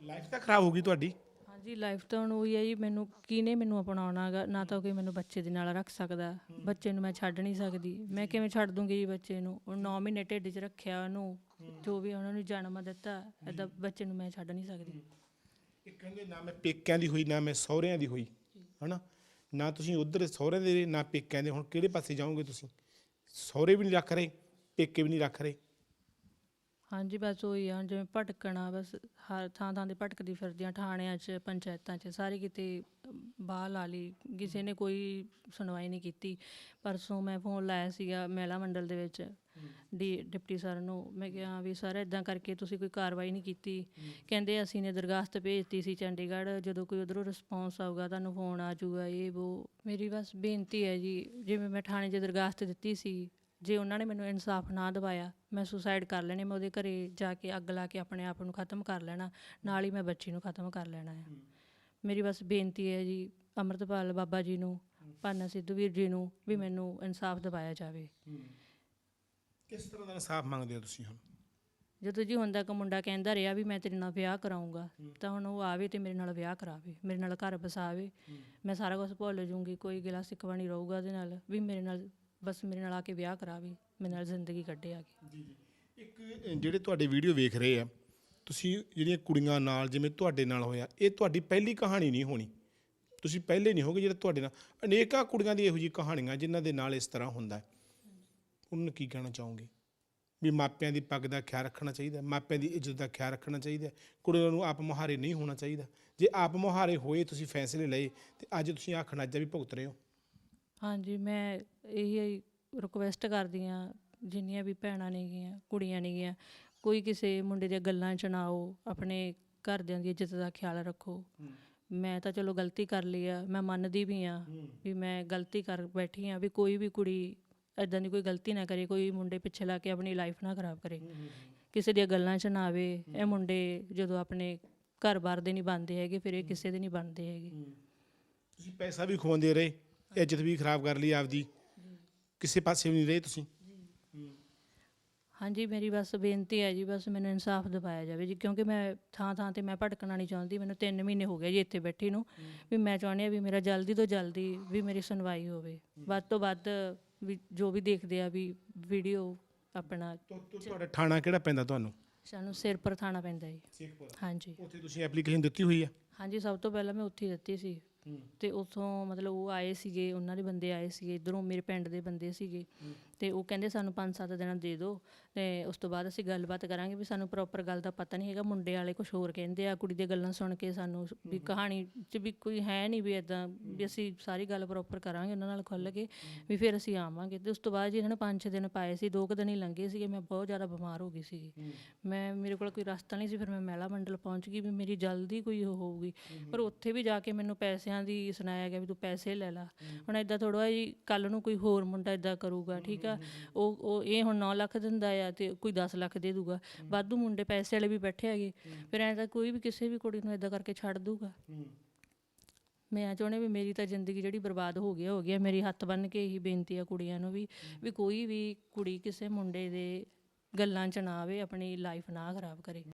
ਲਾਈਫ ਤਾਂ ਖਰਾਬ ਹੋ ਗਈ ਤੁਹਾਡੀ? ਹਾਂਜੀ ਲਾਈਫ ਤਾਂ ਹੁਣ ਉਹੀ ਹੈ ਜੀ ਮੈਨੂੰ ਕਿਹਨੇ ਮੈਨੂੰ ਅਪਣਾਉਣਾਗਾ? ਨਾ ਤਾਂ ਕੋਈ ਮੈਨੂੰ ਬੱਚੇ ਦੇ ਨਾਲ ਰੱਖ ਸਕਦਾ। ਬੱਚੇ ਨੂੰ ਮੈਂ ਛੱਡ ਨਹੀਂ ਸਕਦੀ। ਮੈਂ ਕਿਵੇਂ ਛੱਡ ਦੂੰਗੀ ਜੀ ਬੱਚੇ ਨੂੰ? ਉਹ 9 ਮਹੀਨੇ ਢਿੱਡ 'ਚ ਰੱਖਿਆ ਉਹਨੂੰ ਜੋ ਵੀ ਉਹਨਾਂ ਨੂੰ ਜਨਮ ਦਿੱਤਾ ਐਦਾਂ ਬੱਚੇ ਨੂੰ ਮੈਂ ਛੱਡ ਨਹੀਂ ਸਕਦੀ। ਇਹ ਕਹਿੰਦੇ ਨਾ ਮੈਂ ਪੇਕਿਆਂ ਦੀ ਹੋਈ ਨਾ ਮੈਂ ਸਹੁਰਿਆਂ ਦੀ ਹੋਈ ਹਨਾ? ਨਾ ਤੁਸੀਂ ਉਧਰ ਸਹੁਰਿਆਂ ਦੇ ਨਾ ਪੇਕਿਆਂ ਦੇ। ਹੁਣ ਕਿਹੜੇ ਪਾਸੇ ਜਾਓਗੇ ਤੁਸੀਂ? ਸਹੁਰੇ ਵੀ ਨਹੀਂ ਰੱਖ ਰਹੇ ਪੇਕੇ ਵੀ ਨਹੀਂ ਰੱਖ ਰਹੇ। ਹਾਂਜੀ ਬਸ ਉਹੀ ਆ ਜਿਵੇਂ ਭਟਕਣਾ ਬਸ ਹਰ ਥਾਂ ਥਾਂ ਤੇ ਭਟਕਦੀ ਫਿਰਦੀਆਂ ਥਾਣਿਆਂ 'ਚ ਪੰਚਾਇਤਾਂ 'ਚ ਸਾਰੇ ਕਿਤੇ ਬਾਹ ਲਾ ਲਈ ਕਿਸੇ ਨੇ ਕੋਈ ਸੁਣਵਾਈ ਨਹੀਂ ਕੀਤੀ। ਪਰਸੋਂ ਮੈਂ ਫੋਨ ਲਾਇਆ ਸੀਗਾ ਮਹਿਲਾ ਮੰਡਲ ਦੇ ਵਿੱਚ ਡੀ ਡਿਪਟੀ ਸਰ ਨੂੰ ਮੈਂ ਕਿਹਾ ਵੀ ਸਰ ਇਦਾਂ ਕਰਕੇ ਤੁਸੀਂ ਕੋਈ ਕਾਰਵਾਈ ਨਹੀਂ ਕੀਤੀ। ਕਹਿੰਦੇ ਅਸੀਂ ਨੇ ਦਰਖਾਸਤ ਭੇਜਤੀ ਸੀ ਚੰਡੀਗੜ੍ਹ ਜਦੋਂ ਕੋਈ ਉਧਰੋਂ ਰਿਸਪੌਂਸ ਆਊਗਾ ਤੁਹਾਨੂੰ ਫੋਨ ਆ ਜਾਊਗਾ ਇਹ ਉਹ ਮੇਰੀ ਬਸ ਬੇਨਤੀ ਹੈ ਜੀ ਜਿਵੇਂ ਮੈਂ ਥਾਣੇ 'ਚ ਦਰਖਾਸਤ ਦਿੱਤੀ ਸੀ ਜੇ ਉਹਨਾਂ ਨੇ ਮੈਨੂੰ ਇਨਸਾਫ ਨਾ ਦਿਵਾਇਆ ਮੈਂ ਸੁਸਾਈਡ ਕਰ ਲੈਣੇ ਮੈਂ ਉਹਦੇ ਘਰੇ ਜਾ ਕੇ ਅੱਗ ਲਾ ਕੇ ਆਪਣੇ ਆਪ ਨੂੰ ਖਤਮ ਕਰ ਲੈਣਾ ਨਾਲ ਹੀ ਮੈਂ ਬੱਚੀ ਨੂੰ ਖਤਮ ਕਰ ਲੈਣਾ ਹੈ। ਮੇਰੀ ਬਸ ਬੇਨਤੀ ਹੈ ਜੀ ਅੰਮ੍ਰਿਤਪਾਲ ਬਾਬਾ ਜੀ ਨੂੰ ਭਾਨਾ ਸਿੱਧੂ ਵੀਰ ਜੀ ਨੂੰ ਵੀ ਮੈਨੂੰ ਇਨਸਾਫ ਦਿਵਾਇਆ ਜਾਵੇ। ਕਿਸ ਤਰ੍ਹਾਂ ਦਾ ਇਨਸਾਫ ਮੰਗਦੇ ਹੋ ਤੁਸੀਂ ਹੁਣ? ਜਦੋਂ ਜੀ ਹੁਣ ਤੱਕ ਮੁੰਡਾ ਕਹਿੰਦਾ ਰਿਹਾ ਵੀ ਮੈਂ ਤੇਰੇ ਨਾਲ ਵਿਆਹ ਕਰਾਉਂਗਾ ਤਾਂ ਹੁਣ ਉਹ ਆਵੇ ਤੇ ਮੇਰੇ ਨਾਲ ਵਿਆਹ ਕਰਾਵੇ ਮੇਰੇ ਨਾਲ ਘਰ ਬਸਾਵੇ ਮੈਂ ਸਾਰਾ ਕੁਝ ਭੁੱਲ ਜੂੰਗੀ ਕੋਈ ਗਿਲਾ ਸਿੱਕਵਾ ਨਹੀਂ ਰਹੂਗਾ ਉਹਦੇ ਨਾਲ ਵੀ ਮੇਰੇ ਨਾਲ ਬਸ ਮੇਰੇ ਨਾਲ ਆ ਕੇ ਵਿਆਹ ਕਰਾਵੇ, ਮੇਰੇ ਨਾਲ ਜ਼ਿੰਦਗੀ ਕੱਢੇ ਆ ਕੇ। ਇੱਕ ਜਿਹੜੇ ਤੁਹਾਡੇ ਵੀਡੀਓ ਵੇਖ ਰਹੇ ਆ, ਤੁਸੀਂ ਜਿਹੜੀਆਂ ਕੁੜੀਆਂ ਨਾਲ ਜਿਵੇਂ ਤੁਹਾਡੇ ਨਾਲ ਹੋਇਆ, ਇਹ ਤੁਹਾਡੀ ਪਹਿਲੀ ਕਹਾਣੀ ਨਹੀਂ ਹੋਣੀ। ਤੁਸੀਂ ਪਹਿਲੇ ਨਹੀਂ ਹੋਗੇ ਜਿਹੜਾ ਤੁਹਾਡੇ ਨਾਲ, ਅਨੇਕਾਂ ਕੁੜੀਆਂ ਦੀ ਇਹੋ ਜਿਹੀ ਕਹਾਣੀਆਂ ਜਿਨ੍ਹਾਂ ਦੇ ਨਾਲ ਇਸ ਤਰ੍ਹਾਂ ਹੁੰਦਾ ਹੈ। ਉਹਨਾਂ ਨੂੰ ਕੀ ਕਹਿਣਾ ਚਾਹੋਗੇ? ਵੀ ਮਾਪਿਆਂ ਦੀ ਪੱਗ ਦਾ ਖਿਆਲ ਰੱਖਣਾ ਚਾਹੀਦਾ, ਮਾਪਿਆਂ ਦੀ ਇੱਜ਼ਤ ਦਾ ਖਿਆਲ ਰੱਖਣਾ ਚਾਹੀਦਾ, ਕੁੜੀਆਂ ਨੂੰ ਆਪ ਮੁਹਾਰੇ ਨਹੀਂ ਹੋਣਾ ਚਾਹੀਦਾ। ਜੇ ਆਪ ਮੁਹਾਰੇ ਹੋਏ, ਤੁਸੀਂ ਫੈਸਲੇ ਲਏ, ਤੇ ਅੱਜ ਤੁਸੀਂ ਆਖਣਾ ਖਣਾਜਾ ਵੀ ਭੁਗਤ ਰਹੇ ਹੋ। ਹਾਂਜੀ ਮੈਂ ਇਹੀ ਰਿਕੁਐਸਟ ਕਰਦੀ ਆ ਜਿੰਨੀਆਂ ਵੀ ਭੈਣਾਂ ਨੇਗੀਆਂ ਕੁੜੀਆਂ ਨੇਗੀਆਂ ਕੋਈ ਕਿਸੇ ਮੁੰਡੇ ਦੀਆਂ ਗੱਲਾਂ ਚ ਨਾ ਆਓ ਆਪਣੇ ਘਰਦਿਆਂ ਦੀ ਇੱਜ਼ਤ ਦਾ ਖਿਆਲ ਰੱਖੋ। ਮੈਂ ਤਾਂ ਚਲੋ ਗਲਤੀ ਕਰ ਲਈ ਆ ਮੈਂ ਮੰਨਦੀ ਵੀ ਆ ਵੀ ਮੈਂ ਗਲਤੀ ਕਰ ਬੈਠੀ ਆ ਵੀ ਕੋਈ ਵੀ ਕੁੜੀ ਐਦਾਂ ਦੀ ਕੋਈ ਗਲਤੀ ਨਾ ਕਰੇ ਕੋਈ ਮੁੰਡੇ ਪਿੱਛੇ ਲਾ ਕੇ ਆਪਣੀ ਲਾਈਫ ਨਾ ਖਰਾਬ ਕਰੇ। ਕਿਸੇ ਦੀਆਂ ਗੱਲਾਂ 'ਚ ਨਾ ਆਵੇ ਇਹ ਮੁੰਡੇ ਜਦੋਂ ਆਪਣੇ ਘਰ-ਬਾਰ ਦੇ ਨਹੀਂ ਬਣਦੇ ਹੈਗੇ ਫਿਰ ਇਹ ਕਿਸੇ ਦੇ ਨਹੀਂ ਬਣਦੇ ਹੈਗੇ। ਤੁਸੀਂ ਪੈਸਾ ਵੀ ਖਵਾਉਂਦੇ ਰਹੇ ਇੱਜ਼ਤ ਵੀ ਖਰਾਬ ਕਰ ਲਈ ਆਪਦੀ। ਕਿਸੇ ਪਾਸੇ ਵੀ ਨਹੀਂ ਰਹੇ ਤੁਸੀਂ। ਹਾਂਜੀ ਮੇਰੀ ਬਸ ਬੇਨਤੀ ਹੈ ਜੀ ਬਸ ਮੈਨੂੰ ਇਨਸਾਫ ਦਿਵਾਇਆ ਜਾਵੇ ਜੀ ਕਿਉਂਕਿ ਮੈਂ ਥਾਂ ਥਾਂ ਤੇ ਮੈਂ ਭਟਕਣਾ ਨਹੀਂ ਚਾਹੁੰਦੀ। ਮੈਨੂੰ 3 ਮਹੀਨੇ ਹੋ ਗਏ ਜੀ ਇੱਥੇ ਬੈਠੀ ਨੂੰ ਵੀ ਮੈਂ ਚਾਹੁੰਦੀ ਹਾਂ ਵੀ ਮੇਰਾ ਜਲਦੀ ਤੋਂ ਜਲਦੀ ਵੀ ਮੇਰੀ ਸੁਣਵਾਈ ਹੋਵੇ। ਵੱਧ ਤੋਂ ਵੱਧ ਵੀ ਜੋ ਵੀ ਦੇਖਦੇ ਆ ਵੀ ਵੀਡੀਓ ਆਪਣਾ ਤੁ- ਤੁ- ਤੁਹਾਡਾ ਥਾਣਾ ਕਿਹੜਾ ਪੈਂਦਾ ਤੁਹਾਨੂੰ? ਸਾਨੂੰ ਸਿਰ ਪਰ ਥਾਣਾ ਪੈਂਦਾ ਜੀ। ਹਾਂਜੀ। ਉੱਥੇ ਤੁਸੀਂ ਐਪਲੀਕੇਸ਼ਨ ਦਿੱਤੀ ਹੋਈ ਆ ਹਾਂਜੀ ਸਭ ਤੋਂ ਪਹਿਲਾਂ ਮੈਂ ਉੱਥੇ ਹੀ ਦਿੱਤੀ ਸੀ। ਤੇ ਉਥੋਂ ਮਤਲਬ ਉਹ ਆਏ ਸੀਗੇ, ਉਹਨਾਂ ਦੇ ਬੰਦੇ ਆਏ ਸੀਗੇ, ਇਧਰੋਂ ਮੇਰੇ ਪਿੰਡ ਦੇ ਬੰਦੇ ਸੀਗੇ। ਤੇ ਉਹ ਕਹਿੰਦੇ ਸਾਨੂੰ 5-7 ਦਿਨਾਂ ਦੇ ਦਿਓ ਤੇ ਉਸ ਤੋਂ ਬਾਅਦ ਅਸੀਂ ਗੱਲਬਾਤ ਕਰਾਂਗੇ ਵੀ ਸਾਨੂੰ ਪ੍ਰੋਪਰ ਗੱਲ ਦਾ ਪਤਾ ਨਹੀਂ ਹੈਗਾ ਮੁੰਡੇ ਵਾਲੇ ਕੁਝ ਹੋਰ ਕਹਿੰਦੇ ਆ ਕੁੜੀ ਦੀਆਂ ਗੱਲਾਂ ਸੁਣ ਕੇ ਸਾਨੂੰ ਵੀ ਕਹਾਣੀ 'ਚ ਵੀ ਕੋਈ ਹੈ ਨਹੀਂ ਵੀ ਇਦਾਂ ਵੀ ਅਸੀਂ ਸਾਰੀ ਗੱਲ ਪ੍ਰੋਪਰ ਕਰਾਂਗੇ ਉਹਨਾਂ ਨਾਲ ਖੁੱਲ੍ਹ ਕੇ ਵੀ ਫਿਰ ਅਸੀਂ ਆਵਾਂਗੇ ਤੇ ਉਸ ਤੋਂ ਬਾਅਦ ਜੀ ਇਹਨਾਂ ਨੇ 5-6 ਦਿਨ ਪਾਏ ਸੀ ਦੋ ਕੁ ਦਿਨ ਹੀ ਲੰਘੇ ਸੀਗੇ ਮੈਂ ਬਹੁਤ ਜ਼ਿਆਦਾ ਬਿਮਾਰ ਹੋ ਗਈ ਸੀਗੀ। ਮੈਂ ਮੇਰੇ ਕੋਲ ਕੋਈ ਰਸਤਾ ਨਹੀਂ ਸੀ ਫਿਰ ਮੈਂ ਮਹਿਲਾ ਮੰਡਲ ਪਹੁੰਚ ਗਈ ਵੀ ਮੇਰੀ ਜਲਦੀ ਕੋਈ ਉਹ ਹੋਊਗੀ। ਪਰ ਉੱਥੇ ਵੀ ਜਾ ਕੇ ਮੈਨੂੰ ਪੈਸਿਆਂ ਦੀ ਸੁਣਾਇਆ ਗਿਆ ਵੀ ਤੂੰ ਪੈਸੇ ਲੈ ਲੈ। ਹੁਣ ਇਦਾਂ ਥੋੜਾ ਜੀ ਕੱਲ ਨੂੰ ਕੋਈ ਹੋਰ ਮੁੰਡਾ ਇਦਾਂ ਕਰੂਗਾ ਠੀਕ ਆ ਉਹ ਉਹ ਇਹ ਹੁਣ 9 ਲੱਖ ਦਿੰਦਾ ਆ ਤੇ ਕੋਈ 10 ਲੱਖ ਦੇ ਦੂਗਾ। ਵਾਧੂ ਮੁੰਡੇ ਪੈਸੇ ਵਾਲੇ ਵੀ ਬੈਠੇ ਹੈਗੇ। ਫਿਰ ਐਂ ਤਾਂ ਕੋਈ ਵੀ ਕਿਸੇ ਵੀ ਕੁੜੀ ਨੂੰ ਇਦਾਂ ਕਰਕੇ ਛੱਡ ਦੂਗਾ। ਮੈਂ ਚਾਹੁੰਦੀ ਵੀ ਮੇਰੀ ਤਾਂ ਜ਼ਿੰਦਗੀ ਜਿਹੜੀ ਬਰਬਾਦ ਹੋ ਗਈ ਹੋ ਗਈ ਆ। ਮੇਰੀ ਹੱਥ ਬੰਨ ਕੇ ਇਹੀ ਬੇਨਤੀ ਆ ਕੁੜੀਆਂ ਨੂੰ ਵੀ ਵੀ ਕੋਈ ਵੀ ਕੁੜੀ ਕਿਸੇ ਮੁੰਡੇ ਦੇ ਗੱਲਾਂ 'ਚ ਨਾ ਆਵੇ ਆਪਣੀ ਲਾਈਫ ਨਾ ਖਰਾਬ ਕਰੇ।